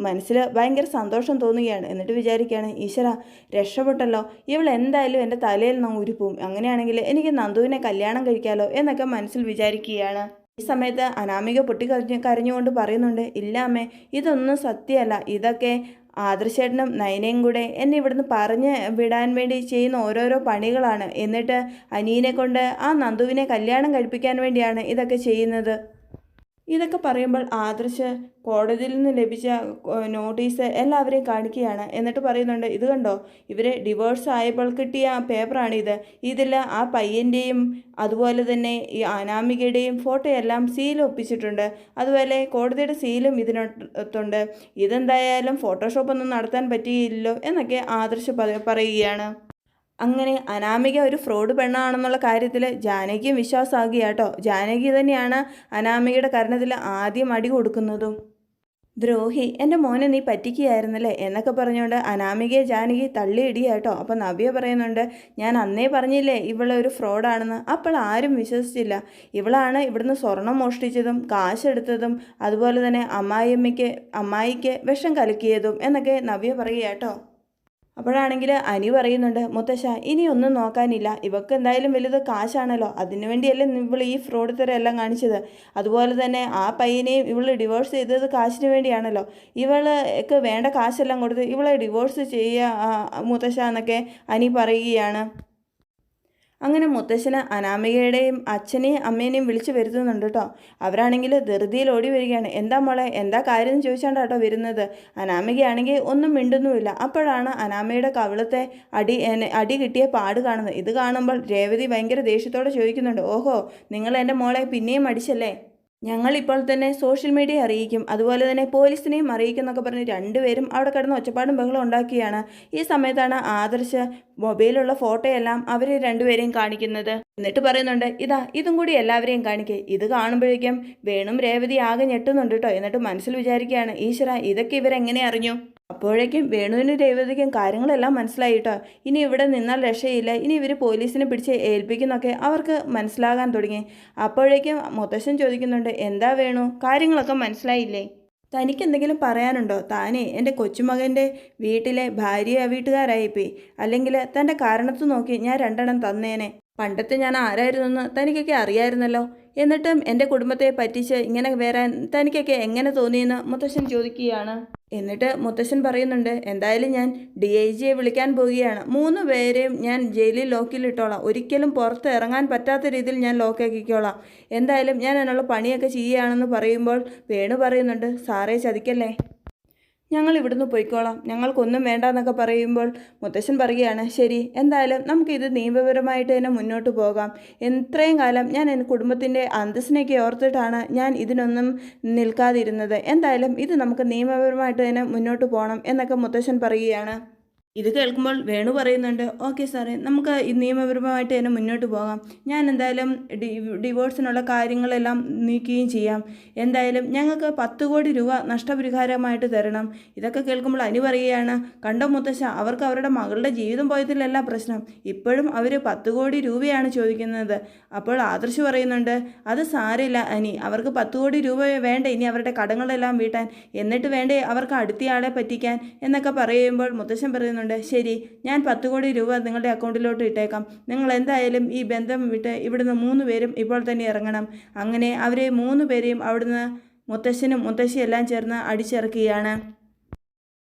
A: മനസ്സിൽ ഭയങ്കര സന്തോഷം തോന്നുകയാണ്. എന്നിട്ട് വിചാരിക്കുകയാണ് ഈശ്വര രക്ഷപ്പെട്ടല്ലോ. ഇവൾ എന്തായാലും എന്റെ തലയിൽ നിന്ന് ഉരുപ്പും അങ്ങനെയാണെങ്കിൽ എനിക്ക് നന്ദുവിനെ കല്യാണം കഴിക്കാമല്ലോ എന്നൊക്കെ മനസ്സിൽ വിചാരിക്കുകയാണ്. ഈ സമയത്ത് അനാമിക പൊട്ടി കരഞ്ഞ് കരഞ്ഞുകൊണ്ട് പറയുന്നുണ്ട് ഇല്ല അമ്മേ ഇതൊന്നും സത്യമല്ല. ഇതൊക്കെ ആദർശേട്ടനും നയനയും കൂടെ എന്നെ ഇവിടുന്ന് പറഞ്ഞ് വിടാൻ വേണ്ടി ചെയ്യുന്ന ഓരോരോ പണികളാണ്. എന്നിട്ട് അനീനെ കൊണ്ട് ആ നന്ദുവിനെ കല്യാണം കഴിപ്പിക്കാൻ വേണ്ടിയാണ് ഇതൊക്കെ ചെയ്യുന്നത്. ഇതൊക്കെ പറയുമ്പോൾ ആദർശ് കോടതിയിൽ നിന്ന് ലഭിച്ച നോട്ടീസ് എല്ലാവരെയും കാണിക്കുകയാണ്. എന്നിട്ട് പറയുന്നുണ്ട് ഇത് കണ്ടോ? ഇവരെ ഡിവോഴ്സ് ആയപ്പോൾ കിട്ടിയ പേപ്പറാണ് ഇത്. ഇതിൽ ആ പയ്യന്റെയും അതുപോലെ തന്നെ ഈ അനാമികയുടെയും ഫോട്ടോ എല്ലാം സീൽ ഒപ്പിച്ചിട്ടുണ്ട്. അതുപോലെ കോടതിയുടെ സീലും ഇതിനകത്തുണ്ട്. ഇതെന്തായാലും ഫോട്ടോഷോപ്പൊന്നും നടത്താൻ പറ്റിയില്ലല്ലോ എന്നൊക്കെ ആദർശ് പറയുകയാണ്. അങ്ങനെ അനാമിക ഒരു ഫ്രോഡ് പെണ്ണാണെന്നുള്ള കാര്യത്തിൽ ജാനകിയും വിശ്വാസമാകുക കേട്ടോ ജാനകി തന്നെയാണ് അനാമികയുടെ കരണത്തിൽ ആദ്യം അടി കൊടുക്കുന്നതും. ദ്രോഹി എന്റെ മോനെ നീ പറ്റിക്കുകയായിരുന്നല്ലേ? എന്നൊക്കെ പറഞ്ഞുകൊണ്ട് അനാമികയെ ജാനകി തള്ളിയിടിയ കേട്ടോ അപ്പം നവ്യ പറയുന്നുണ്ട് ഞാൻ അന്നേ പറഞ്ഞില്ലേ ഇവളെ ഒരു ഫ്രോഡാണെന്ന്. അപ്പോൾ ആരും വിശ്വസിച്ചില്ല. ഇവളാണ് ഇവിടുന്ന് സ്വർണം മോഷ്ടിച്ചതും കാശെടുത്തതും അതുപോലെ തന്നെ അമ്മായിയമ്മയ്ക്ക് അമ്മായിക്ക് വിഷം കലക്കിയതും എന്നൊക്കെ നവ്യ പറയുക കേട്ടോ അപ്പോഴാണെങ്കിൽ അനി പറയുന്നുണ്ട് മുത്തശ്ശ ഇനി ഒന്നും നോക്കാനില്ല. ഇവക്ക് എന്തായാലും വലുത് കാശാണല്ലോ. അതിനു വേണ്ടിയല്ലേ ഇവൾ ഈ ഫ്രോഡ് തരം എല്ലാം കാണിച്ചത്. അതുപോലെ തന്നെ ആ പയ്യനെയും ഇവൾ ഡിവോഴ്സ് ചെയ്തത് കാശിന് വേണ്ടിയാണല്ലോ. ഇവൾക്ക് വേണ്ട കാശെല്ലാം കൊടുത്ത് ഇവളെ ഡിവോഴ്സ് ചെയ്യുക മുത്തശ്ശ എന്നൊക്കെ അനി പറയുകയാണ്. അങ്ങനെ മുത്തശ്ശന് അനാമികയുടെയും അച്ഛനെയും അമ്മേനെയും വിളിച്ചു വരുത്തുന്നുണ്ട് കേട്ടോ. അവരാണെങ്കിൽ ധൃതിയിൽ ഓടി വരികയാണ്. എന്താ മോളെ എന്താ കാര്യം എന്ന് ചോദിച്ചാണ്ടാട്ടോ വരുന്നത്? അനാമികയാണെങ്കിൽ ഒന്നും മിണ്ടുന്നുമില്ല. അപ്പോഴാണ് അനാമയുടെ കവിളത്തെ അടി അടി കിട്ടിയ പാട് കാണുന്നത്. ഇത് കാണുമ്പോൾ രേവതി ഭയങ്കര ദേഷ്യത്തോടെ ചോദിക്കുന്നുണ്ട്. ഓഹോ നിങ്ങൾ എന്റെ മോളെ പിന്നെയും അടിച്ചല്ലേ? ഞങ്ങൾ ഇപ്പോൾ തന്നെ സോഷ്യൽ മീഡിയ അറിയിക്കും. അതുപോലെ തന്നെ പോലീസിനെയും അറിയിക്കും എന്നൊക്കെ പറഞ്ഞ് രണ്ടുപേരും അവിടെ കിടന്ന് ഒച്ചപ്പാടും ബഹളം ഉണ്ടാക്കിയാണ് ഈ സമയത്താണ് ആദർശ മൊബൈലുള്ള ഫോട്ടോയെല്ലാം അവരെ രണ്ടുപേരെയും കാണിക്കുന്നത്. എന്നിട്ട് പറയുന്നുണ്ട് ഇതാ ഇതും കൂടി എല്ലാവരെയും കാണിക്കുക ഇത് കാണുമ്പോഴേക്കും വേണും രേവതി ആകെ ഞെട്ടുന്നുണ്ട് കേട്ടോ എന്നിട്ട് മനസ്സിൽ വിചാരിക്കുകയാണ് ഈശ്വര ഇതൊക്കെ ഇവരെങ്ങനെ അറിഞ്ഞു? അപ്പോഴേക്കും വേണുവിനും രേവതിക്കും കാര്യങ്ങളെല്ലാം മനസ്സിലായി കേട്ടോ ഇനി ഇവിടെ നിന്നാൽ രക്ഷയില്ല. ഇനി ഇവർ പോലീസിനെ പിടിച്ച് ഏൽപ്പിക്കുന്നൊക്കെ അവർക്ക് മനസ്സിലാകാൻ തുടങ്ങി. അപ്പോഴേക്കും മുത്തശ്ശൻ ചോദിക്കുന്നുണ്ട് എന്താ വേണു? കാര്യങ്ങളൊക്കെ മനസ്സിലായില്ലേ? തനിക്ക് എന്തെങ്കിലും പറയാനുണ്ടോ? താനേ എന്റെ കൊച്ചുമകന്റെ വീട്ടിലെ ഭാര്യ വീട്ടുകാരായിപ്പോയി. അല്ലെങ്കിൽ തന്റെ കാരണത്ത് നോക്കി ഞാൻ രണ്ടെണ്ണം തന്നേനെ. പണ്ടത്തെ ഞാൻ ആരായിരുന്നെന്ന് തനിക്കൊക്കെ അറിയായിരുന്നല്ലോ. എന്നിട്ടും എന്റെ കുടുംബത്തെ പറ്റിച്ച് ഇങ്ങനെ വരാൻ തനിക്കൊക്കെ എങ്ങനെ തോന്നിയെന്ന് മുത്തശ്ശൻ ചോദിക്കുകയാണ്. എന്നിട്ട് മുത്തശ്ശൻ പറയുന്നുണ്ട് എന്തായാലും ഞാൻ ഡി ഐ ജിയെ വിളിക്കാൻ പോവുകയാണ്. മൂന്ന് പേരെയും ഞാൻ ജയിലിൽ ലോക്കിലിട്ടോളാം. ഒരിക്കലും പുറത്ത് ഇറങ്ങാൻ പറ്റാത്ത രീതിയിൽ ഞാൻ ലോക്കാക്കിക്കോളാം. എന്തായാലും ഞാൻ അതിനുള്ള പണിയൊക്കെ ചെയ്യുകയാണെന്ന് പറയുമ്പോൾ വേണു പറയുന്നുണ്ട് സാറേ ചതിക്കല്ലേ? ഞങ്ങൾ ഇവിടുന്ന് പോയിക്കോളാം. ഞങ്ങൾക്കൊന്നും വേണ്ട എന്നൊക്കെ പറയുമ്പോൾ മുത്തശ്ശൻ പറയുകയാണ് ശരി എന്തായാലും നമുക്കിത് നിയമപരമായിട്ട് തന്നെ മുന്നോട്ട് പോകാം. എത്രയും കാലം ഞാൻ എന്റെ കുടുംബത്തിന്റെ അന്തസ്സിനെയൊക്കെ ഓർത്തിട്ടാണ് ഞാൻ ഇതിനൊന്നും നിൽക്കാതിരുന്നത്. എന്തായാലും ഇത് നമുക്ക് നിയമപരമായിട്ട് തന്നെ മുന്നോട്ട് പോകണം എന്നൊക്കെ മുത്തശ്ശൻ പറയുകയാണ്. ഇത് കേൾക്കുമ്പോൾ വേണു പറയുന്നുണ്ട് ഓക്കെ സാറേ നമുക്ക് നിയമപരമായിട്ട് തന്നെ മുന്നോട്ട് പോകാം. ഞാൻ എന്തായാലും ഡിവോഴ്സിനുള്ള കാര്യങ്ങളെല്ലാം നീക്കുകയും ചെയ്യാം. എന്തായാലും ഞങ്ങൾക്ക് പത്ത് കോടി രൂപ നഷ്ടപരിഹാരമായിട്ട് തരണം. ഇതൊക്കെ കേൾക്കുമ്പോൾ അനു പറയുകയാണ് കണ്ടോ മുത്തശ്ശ അവർക്ക് അവരുടെ മകളുടെ ജീവിതം പോയതിലല്ല പ്രശ്നം. ഇപ്പോഴും അവർ പത്ത് കോടി രൂപയാണ് ചോദിക്കുന്നത്. അപ്പോൾ ആദർശ് പറയുന്നുണ്ട് അത് സാരമില്ല അനി അവർക്ക് പത്ത് കോടി രൂപ വേണ്ട ഇനി അവരുടെ കടങ്ങളെല്ലാം വീട്ടാൻ. എന്നിട്ട് വേണ്ടേ അവർക്ക് അടുത്തയാളെ പറ്റിക്കാൻ? എന്നൊക്കെ പറയുമ്പോൾ മുത്തശ്ശൻ പറയുന്നുണ്ട് ശരി ഞാൻ പത്ത് കോടി രൂപ നിങ്ങളുടെ അക്കൗണ്ടിലോട്ട് ഇട്ടേക്കാം. നിങ്ങൾ എന്തായാലും ഈ ബന്ധം വിട്ട് ഇവിടുന്ന് മൂന്ന് പേരും ഇപ്പോൾ തന്നെ ഇറങ്ങണം. അങ്ങനെ അവരെ മൂന്ന് പേരെയും അവിടുന്ന് മുത്തശ്ശനും മുത്തശ്ശിയെല്ലാം ചേർന്ന് അടിച്ചിറക്കുകയാണ്.